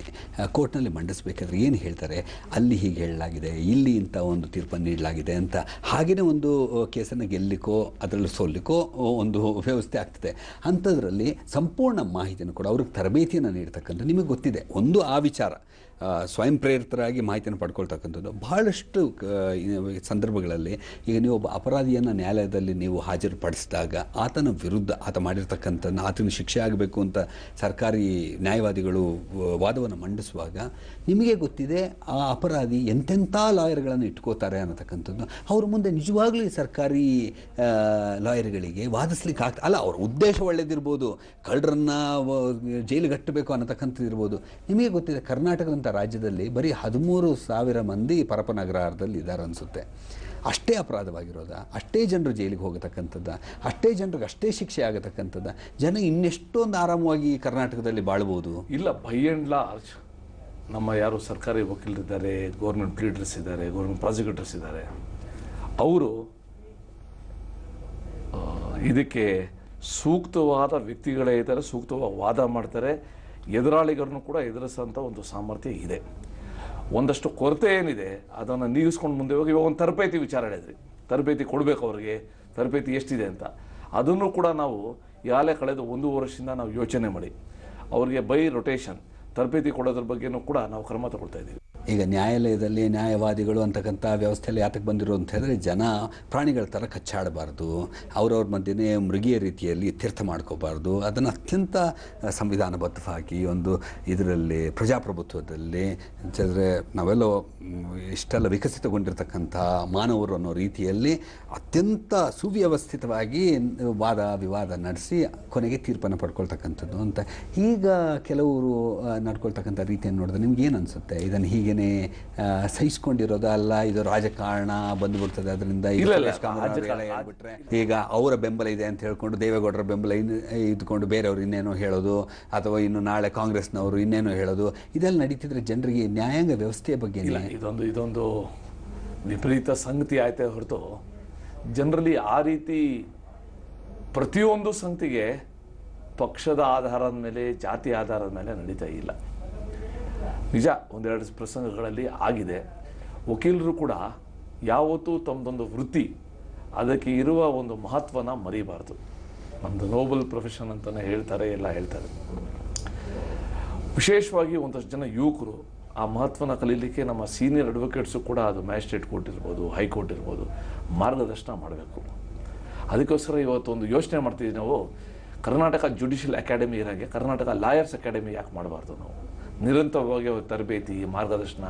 ಕೋರ್ಟ್ನಲ್ಲಿ ಮಂಡಿಸಬೇಕಾದ್ರೆ ಏನು ಹೇಳ್ತಾರೆ? ಅಲ್ಲಿ ಹೀಗೆ ಹೇಳಲಾಗಿದೆ, ಇಲ್ಲಿ ಇಂಥ ಒಂದು ತೀರ್ಪನ್ನು ನೀಡಲಾಗಿದೆ ಅಂತ. ಹಾಗೆಯೇ ಒಂದು ಕೇಸನ್ನು ಗೆಲ್ಲಿಕೋ, ಅದರಲ್ಲಿ ಸೋಲಿಕೋ ಒಂದು ವ್ಯವಸ್ಥೆ ಆಗ್ತದೆ. ಅಂಥದ್ರಲ್ಲಿ ಸಂಪೂರ್ಣ ಮಾಹಿತಿಯನ್ನು ಕೂಡ, ಅವ್ರಿಗೆ ತರಬೇತಿಯನ್ನು ನೀಡ್ತಕ್ಕಂಥ ನಿಮಗೆ ಗೊತ್ತಿದೆ. ಒಂದು ಆ ವಿಚಾರ. ಸ್ವಯಂ ಪ್ರೇರಿತರಾಗಿ ಮಾಹಿತಿಯನ್ನು ಪಡ್ಕೊಳ್ತಕ್ಕಂಥದ್ದು. ಬಹಳಷ್ಟು ಸಂದರ್ಭಗಳಲ್ಲಿ ಈಗ ನೀವು ಒಬ್ಬ ಅಪರಾಧಿಯನ್ನು ನ್ಯಾಯಾಲಯದಲ್ಲಿ ನೀವು ಹಾಜರುಪಡಿಸಿದಾಗ ಆತನ ವಿರುದ್ಧ ಆತ ಮಾಡಿರ್ತಕ್ಕಂಥ ಆತನ ಶಿಕ್ಷೆ ಆಗಬೇಕು ಅಂತ ಸರ್ಕಾರಿ ನ್ಯಾಯವಾದಿಗಳು ವಾದವನ್ನು ಮಂಡಿಸುವಾಗ ನಿಮಗೆ ಗೊತ್ತಿದೆ ಆ ಅಪರಾಧಿ ಎಂತೆಂಥ ಲಾಯರ್ಗಳನ್ನು ಇಟ್ಕೋತಾರೆ ಅನ್ನತಕ್ಕಂಥದ್ದು. ಅವ್ರ ಮುಂದೆ ನಿಜವಾಗ್ಲೂ ಸರ್ಕಾರಿ ಲಾಯರ್ಗಳಿಗೆ ವಾದಿಸ್ಲಿಕ್ಕೆ ಆಗ್ತ, ಅಲ್ಲ, ಅವ್ರ ಉದ್ದೇಶ ಒಳ್ಳೇದಿರ್ಬೋದು. ಕಳ್ಳರನ್ನ ಜೈಲು ಜೈಲಿಗೆ ಕಟ್ಟಬೇಕು ಅನ್ನತಕ್ಕಂಥದ್ದು ಇರ್ಬೋದು. ನಿಮಗೆ ಗೊತ್ತಿದೆ ಕರ್ನಾಟಕದಂಥ ರಾಜ್ಯದಲ್ಲಿ ಬರೀ ಹದಿಮೂರು ಸಾವಿರ ಮಂದಿ ಪರಪನಗರದಲ್ಲಿ ಇದ್ದಾರೆ ಅನಿಸುತ್ತೆ. ಅಷ್ಟೇ ಅಪರಾಧವಾಗಿರೋದ? ಅಷ್ಟೇ ಜನರು ಜೈಲಿಗೆ ಹೋಗತಕ್ಕಂಥದ್ದು? ಅಷ್ಟೇ ಜನರಿಗೆ ಅಷ್ಟೇ ಶಿಕ್ಷೆ ಆಗತಕ್ಕಂಥದ್ದು? ಜನ ಇನ್ನೆಷ್ಟೊಂದು ಆರಾಮವಾಗಿ ಕರ್ನಾಟಕದಲ್ಲಿ ಬಾಳ್ಬೋದು? ಇಲ್ಲ ಬೈ ಆ್ಯಂಡ್ ಲಾರ್ಜ್ ನಮ್ಮ ಯಾರು ಸರ್ಕಾರಿ ವಕೀಲರಿದ್ದಾರೆ ಗೌರ್ಮೆಂಟ್ ಲೀಡರ್ಸ್ ಇದ್ದಾರೆ ಗೌರ್ಮೆಂಟ್ ಪ್ರಾಸಿಕ್ಯೂಟರ್ಸ್ ಇದ್ದಾರೆ. ಅವರು ಇದಕ್ಕೆ ಸೂಕ್ತವಾದ ವ್ಯಕ್ತಿಗಳೇ ಇದ್ದಾರೆ, ಸೂಕ್ತವಾದ ವಾದ ಮಾಡ್ತಾರೆ. ಎದುರಾಳಿಗರನ್ನು ಕೂಡ ಎದುರಿಸೋಂಥ ಒಂದು ಸಾಮರ್ಥ್ಯ ಇದೆ. ಒಂದಷ್ಟು ಕೊರತೆ ಏನಿದೆ, ಅದನ್ನು ನೀಗಿಸ್ಕೊಂಡು ಮುಂದೆ ಹೋಗಿ, ಇವಾಗ ಒಂದು ತರಬೇತಿ ವಿಚಾರ ಹೇಳಿದ್ರಿ. ತರಬೇತಿ ಕೊಡಬೇಕು ಅವರಿಗೆ, ತರಬೇತಿ ಎಷ್ಟಿದೆ ಅಂತ. ಅದನ್ನು ಕೂಡ ನಾವು ಯಾಲೆ ಕಳೆದು ಒಂದು ವರ್ಷದಿಂದ ನಾವು ಯೋಚನೆ ಮಾಡಿ. ಅವರಿಗೆ ಬೈ ರೊಟೇಷನ್ ತರಬೇತಿ ಕೊಡೋದ್ರ ಬಗ್ಗೆನೂ ಕೂಡ ನಾವು ಕ್ರಮ ತಗೊಳ್ತಾ ಇದ್ದೀವಿ. ಈಗ ನ್ಯಾಯಾಲಯದಲ್ಲಿ ನ್ಯಾಯವಾದಿಗಳು ಅಂತಕ್ಕಂಥ ವ್ಯವಸ್ಥೆಯಲ್ಲಿ ಯಾತಕ್ಕೆ ಬಂದಿರೋ ಅಂತ ಹೇಳಿದ್ರೆ ಜನ ಪ್ರಾಣಿಗಳ ಥರ ಕಚ್ಚಾಡಬಾರ್ದು. ಅವ್ರವ್ರ ಮಧ್ಯನೇ ಮೃಗೀಯ ರೀತಿಯಲ್ಲಿ ತೀರ್ಥ ಮಾಡ್ಕೋಬಾರ್ದು. ಅದನ್ನು ಅತ್ಯಂತ ಸಂವಿಧಾನಬದ್ಧವಾಗಿ ಒಂದು ಇದರಲ್ಲಿ, ಪ್ರಜಾಪ್ರಭುತ್ವದಲ್ಲಿ ಅಂತಂದರೆ ನಾವೆಲ್ಲ ಇಷ್ಟೆಲ್ಲ ವಿಕಸಿತಗೊಂಡಿರ್ತಕ್ಕಂಥ ಮಾನವರು ಅನ್ನೋ ರೀತಿಯಲ್ಲಿ ಅತ್ಯಂತ ಸುವ್ಯವಸ್ಥಿತವಾಗಿ ವಾದ ವಿವಾದ ನಡೆಸಿ ಕೊನೆಗೆ ತೀರ್ಪನ್ನು ಪಡ್ಕೊಳ್ತಕ್ಕಂಥದ್ದು ಅಂತ. ಈಗ ಕೆಲವರು ನಡ್ಕೊಳ್ತಕ್ಕಂಥ ರೀತಿಯನ್ನು ನೋಡಿದ್ರೆ ನಿಮ್ಗೆ ಏನು ಅನಿಸುತ್ತೆ? ಇದನ್ನು ಹೀಗೇನೆ ಸಹಿಸ್ಕೊಂಡಿರೋದು ಅಲ್ಲ ಇದು ರಾಜಕಾರಣ ಬಂದ್ಬಿಡ್ತದೆ. ಅದರಿಂದ ಈಗ ಅವರ ಬೆಂಬಲ ಇದೆ ಅಂತ ಹೇಳ್ಕೊಂಡು ದೇವೇಗೌಡರ ಬೆಂಬಲ ಇನ್ನು ಇದ್ಕೊಂಡು ಬೇರೆಯವರು ಇನ್ನೇನೋ ಹೇಳೋದು ಅಥವಾ ಇನ್ನು ನಾಳೆ ಕಾಂಗ್ರೆಸ್ನವರು ಇನ್ನೇನೋ ಹೇಳೋದು ಇದೆಲ್ಲ ನಡೀತಿದ್ರೆ ಜನರಿಗೆ ನ್ಯಾಯಾಂಗ ವ್ಯವಸ್ಥೆಯ ಬಗ್ಗೆ ಇಲ್ಲ ಇದೊಂದು ಇದೊಂದು ವಿಪರೀತ ಸಂಗತಿ ಆಯ್ತೇ ಹೊರತು ಜನರಲ್ಲಿ ಆ ರೀತಿ ಪ್ರತಿಯೊಂದು ಸಂಗತಿಗೆ ಪಕ್ಷದ ಆಧಾರದ ಮೇಲೆ ಜಾತಿ ಆಧಾರದ ಮೇಲೆ ನಡೀತಾ ಇಲ್ಲ. ನಿಜ, ಒಂದೆರಡು ಪ್ರಸಂಗಗಳಲ್ಲಿ ಆಗಿದೆ. ವಕೀಲರು ಕೂಡ ಯಾವತ್ತೂ ತಮ್ಮದೊಂದು ವೃತ್ತಿ, ಅದಕ್ಕೆ ಇರುವ ಒಂದು ಮಹತ್ವನ ಮರಿಬಾರ್ದು. ನಮ್ಮದು ನೋಬಲ್ ಪ್ರೊಫೆಷನ್ ಅಂತಲೇ ಹೇಳ್ತಾರೆ, ಎಲ್ಲ ಹೇಳ್ತಾರೆ. ವಿಶೇಷವಾಗಿ ಒಂದಷ್ಟು ಜನ ಯುವಕರು, ಆ ಮಹತ್ವನ ಕಲೀಲಿಕ್ಕೆ ನಮ್ಮ ಸೀನಿಯರ್ ಅಡ್ವೊಕೇಟ್ಸು ಕೂಡ ಅದು ಮ್ಯಾಜಿಸ್ಟ್ರೇಟ್ ಕೋರ್ಟ್ ಇರ್ಬೋದು ಹೈಕೋರ್ಟ್ ಇರ್ಬೋದು, ಮಾರ್ಗದರ್ಶನ ಮಾಡಬೇಕು. ಅದಕ್ಕೋಸ್ಕರ ಇವತ್ತು ಒಂದು ಯೋಚನೆ ಮಾಡ್ತಿದ್ದೀವಿ ನಾವು. ಕರ್ನಾಟಕ ಜುಡಿಷಿಯಲ್ ಅಕಾಡೆಮಿ ಇರೋಂಗೆ, ಕರ್ನಾಟಕ ಲಾಯರ್ಸ್ ಅಕಾಡೆಮಿ ಯಾಕೆ ಮಾಡಬಾರ್ದು ನಾವು? ನಿರಂತರವಾಗಿ ಅವ್ರ ತರಬೇತಿ ಮಾರ್ಗದರ್ಶನ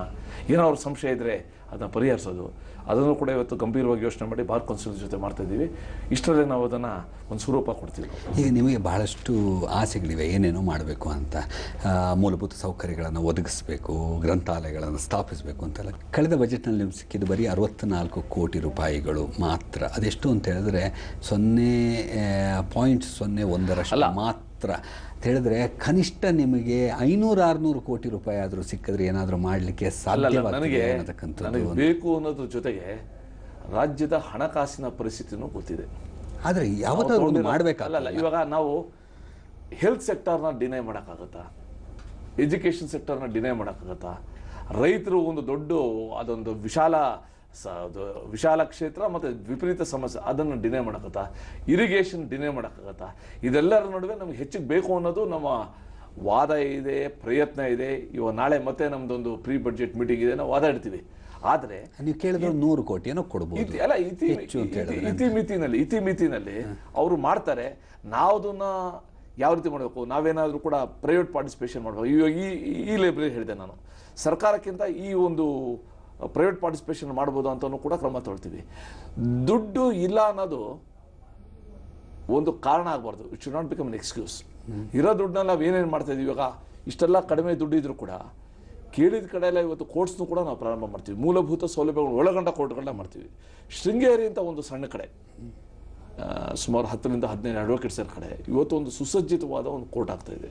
ಏನೋ ಅವ್ರ ಸಂಶಯ ಇದ್ದರೆ ಅದನ್ನು ಪರಿಹರಿಸೋದು. ಅದನ್ನು ಕೂಡ ಇವತ್ತು ಗಂಭೀರವಾಗಿ ಯೋಚನೆ ಮಾಡಿ ಬಾರ್ ಕೌನ್ಸಿಲ್ ಜೊತೆ ಮಾಡ್ತಾ ಇದ್ದೀವಿ. ಇಷ್ಟರಲ್ಲೇ ನಾವು ಅದನ್ನು ಒಂದು ಸ್ವರೂಪ ಕೊಡ್ತೀವಿ. ಈಗ ನಿಮಗೆ ಬಹಳಷ್ಟು ಆಸೆಗಳಿವೆ ಏನೇನೋ ಮಾಡಬೇಕು ಅಂತ. ಮೂಲಭೂತ ಸೌಕರ್ಯಗಳನ್ನು ಒದಗಿಸಬೇಕು ಗ್ರಂಥಾಲಯಗಳನ್ನು ಸ್ಥಾಪಿಸಬೇಕು ಅಂತೆಲ್ಲ. ಕಳೆದ ಬಜೆಟ್ನಲ್ಲಿ ನಿಮ್ಗೆ ಸಿಕ್ಕಿದ್ದು ಬರೀ ಅರವತ್ತ್ನಾಲ್ಕು ಕೋಟಿ ರೂಪಾಯಿಗಳು ಮಾತ್ರ. ಅದೆಷ್ಟು ಅಂತ ಹೇಳಿದ್ರೆ ಸೊನ್ನೆ ಪಾಯಿಂಟ್ ಸೊನ್ನೆ ಒಂದರಷ್ಟು ಮಾತ್ರ ಅಂತ ಹೇಳಿದ್ರೆ ಕನಿಷ್ಠ ನಿಮಗೆ ಐನೂರು ಆರುನೂರು ಕೋಟಿ ರೂಪಾಯಿ ಆದರೂ ಸಿಕ್ಕಿದ್ರೆ ಏನಾದರೂ ಮಾಡಲಿಕ್ಕೆ ನನಗೆ ಸಾಧ್ಯವಾಗ್ತದೆ ಅನ್ನತಕ್ಕಂಥದ್ದು ಬೇಕು ಅನ್ನೋದ್ರ ಜೊತೆಗೆ ರಾಜ್ಯದ ಹಣಕಾಸಿನ ಪರಿಸ್ಥಿತಿನೂ ಗೊತ್ತಿದೆ. ಆದರೆ ಯಾವತ್ತಾದ್ರೂ ಮಾಡಬೇಕಲ್ಲ ಇವಾಗ ನಾವು ಹೆಲ್ತ್ ಸೆಕ್ಟರ್ನ ಡಿನೈ ಮಾಡೋಕ್ಕಾಗತ್ತಾ? ಎಜುಕೇಷನ್ ಸೆಕ್ಟರ್ನ ಡಿನೈ ಮಾಡೋಕ್ಕಾಗತ್ತಾ? ರೈತರು ಒಂದು ದೊಡ್ಡ ಅದೊಂದು ವಿಶಾಲ ಸ ಅದು ವಿಶಾಲ ಕ್ಷೇತ್ರ ಮತ್ತು ವಿಪರೀತ ಸಮಸ್ಯೆ. ಅದನ್ನು ಡಿನೇ ಮಾಡಕತ್ತಾ? ಇರಿಗೇಷನ್ ಡಿನೇ ಮಾಡೋಕ್ಕಾಗತ್ತಾ ಇದೆಲ್ಲರ ನಡುವೆ ನಮ್ಗೆ ಹೆಚ್ಚಿಗೆ ಬೇಕು ಅನ್ನೋದು ನಮ್ಮ ವಾದ ಇದೆ ಪ್ರಯತ್ನ ಇದೆ. ಇವಾಗ ನಾಳೆ ಮತ್ತೆ ನಮ್ದೊಂದು ಪ್ರೀ ಬಡ್ಜೆಟ್ ಮೀಟಿಂಗ್ ಇದೆ ನಾವು ವಾದ ಇಡ್ತೀವಿ. ಆದರೆ ನೀವು ಕೇಳಿದ್ರೆ ನೂರು ಕೋಟಿಯನ್ನು ಕೊಡ್ಬೋದು. ಅಲ್ಲ ಇತಿ ಇತಿ ಅಂತ ಇತಿ- ಮಿತಿನಲ್ಲಿ ಇತಿಮಿತಿನಲ್ಲಿ ಇತಿಮಿತಿನಲ್ಲಿ ಅವರು ಮಾಡ್ತಾರೆ. ನಾವು ಅದನ್ನ ಯಾವ ರೀತಿ ಮಾಡಬೇಕು? ನಾವೇನಾದರೂ ಕೂಡ ಪ್ರೈವೇಟ್ ಪಾರ್ಟಿಸಿಪೇಷನ್ ಮಾಡಬೇಕು. ಇವಾಗ ಈ ಈ ಲೈಬ್ರರಿ ಹೇಳಿದೆ ನಾನು. ಸರ್ಕಾರಕ್ಕಿಂತ ಈ ಒಂದು ಪ್ರೈವೇಟ್ ಪಾರ್ಟಿಸಿಪೇಷನ್ ಮಾಡ್ಬೋದು ಅಂತಲೂ ಕೂಡ ಕ್ರಮ ತೊಳ್ತೀವಿ ದುಡ್ಡು ಇಲ್ಲ ಅನ್ನೋದು ಒಂದು ಕಾರಣ ಆಗಬಾರ್ದು. It should not become an excuse ಇರೋ ದುಡ್ಡನ್ನ ನಾವು ಏನೇನು ಮಾಡ್ತಾ ಇದೀವಿ ಇವಾಗ? ಇಷ್ಟೆಲ್ಲ ಕಡಿಮೆ ದುಡ್ಡಿದ್ರು ಕೂಡ ಕೇಳಿದ ಕಡೆ ಎಲ್ಲ ಇವತ್ತು ಕೋರ್ಟ್ಸ್ನು ಕೂಡ ನಾವು ಪ್ರಾರಂಭ ಮಾಡ್ತೀವಿ. ಮೂಲಭೂತ ಸೌಲಭ್ಯಗಳು ಒಳಗೊಂಡ ಕೋರ್ಟ್ಗಳನ್ನ ಮಾಡ್ತೀವಿ. ಶೃಂಗೇರಿ ಅಂತ ಒಂದು ಸಣ್ಣ ಕಡೆ. ಸುಮಾರು ಹತ್ತರಿಂದ ಹದಿನೈದು ಅಡ್ವೊಕೇಟ್ಸರ ಕಡೆ ಇವತ್ತು ಒಂದು ಸುಸಜ್ಜಿತವಾದ ಒಂದು ಕೋರ್ಟ್ ಆಗ್ತಾ ಇದೆ.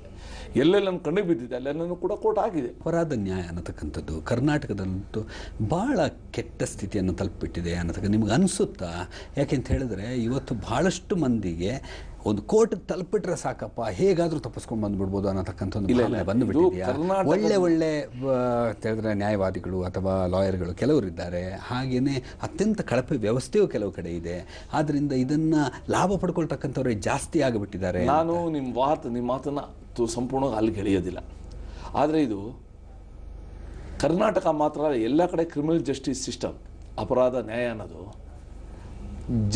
ಎಲ್ಲೆಲ್ಲ ನನ್ನ ಕಣ್ಣಿಗೆ ಬಿದ್ದಿದೆ ಅಲ್ಲೆಲ್ಲನೂ ಕೂಡ ಕೋರ್ಟ್ ಆಗಿದೆ. ಅಪರಾಧ ನ್ಯಾಯ ಅನ್ನತಕ್ಕಂಥದ್ದು ಕರ್ನಾಟಕದಲ್ಲಂತೂ ಭಾಳ ಕೆಟ್ಟ ಸ್ಥಿತಿಯನ್ನು ತಲುಪಿಬಿಟ್ಟಿದೆ ಅನ್ನತಕ್ಕ ನಿಮ್ಗೆ ಅನಿಸುತ್ತಾ? ಯಾಕೆಂತ ಹೇಳಿದ್ರೆ ಇವತ್ತು ಭಾಳಷ್ಟು ಮಂದಿಗೆ ಒಂದು ಕೋರ್ಟ್ ತಲುಪಿಟ್ರೆ ಸಾಕಪ್ಪ ಹೇಗಾದರೂ ತಪ್ಪಿಸ್ಕೊಂಡು ಬಂದ್ಬಿಡ್ಬೋದು ಅನ್ನತಕ್ಕಂಥ ಒಂದು ಬಂದು ಒಳ್ಳೆ ಒಳ್ಳೆ ತೆರೆದ್ರೆ ಹೇಳಿದ್ರೆ ನ್ಯಾಯವಾದಿಗಳು ಅಥವಾ ಲಾಯರ್ಗಳು ಕೆಲವರು ಇದ್ದಾರೆ. ಹಾಗೆಯೇ ಅತ್ಯಂತ ಕಳಪೆ ವ್ಯವಸ್ಥೆಯೂ ಕೆಲವು ಕಡೆ ಇದೆ. ಆದ್ದರಿಂದ ಇದನ್ನ ಲಾಭ ಪಡ್ಕೊಳ್ತಕ್ಕಂಥವ್ರೆ ಜಾಸ್ತಿ ಆಗಿಬಿಟ್ಟಿದ್ದಾರೆ ನಾನು ನಿಮ್ಮ ಮಾತು ನಿಮ್ಮ ಮಾತನ್ನ ಸಂಪೂರ್ಣವಾಗಿ ಅಲ್ಲಿ ಗೆಳೆಯೋದಿಲ್ಲ ಆದರೆ ಇದು ಕರ್ನಾಟಕ ಮಾತ್ರ ಅಲ್ಲ, ಎಲ್ಲ ಕಡೆ ಕ್ರಿಮಿನಲ್ ಜಸ್ಟಿಸ್ ಸಿಸ್ಟಮ್ ಅಪರಾಧ ನ್ಯಾಯ ಅನ್ನೋದು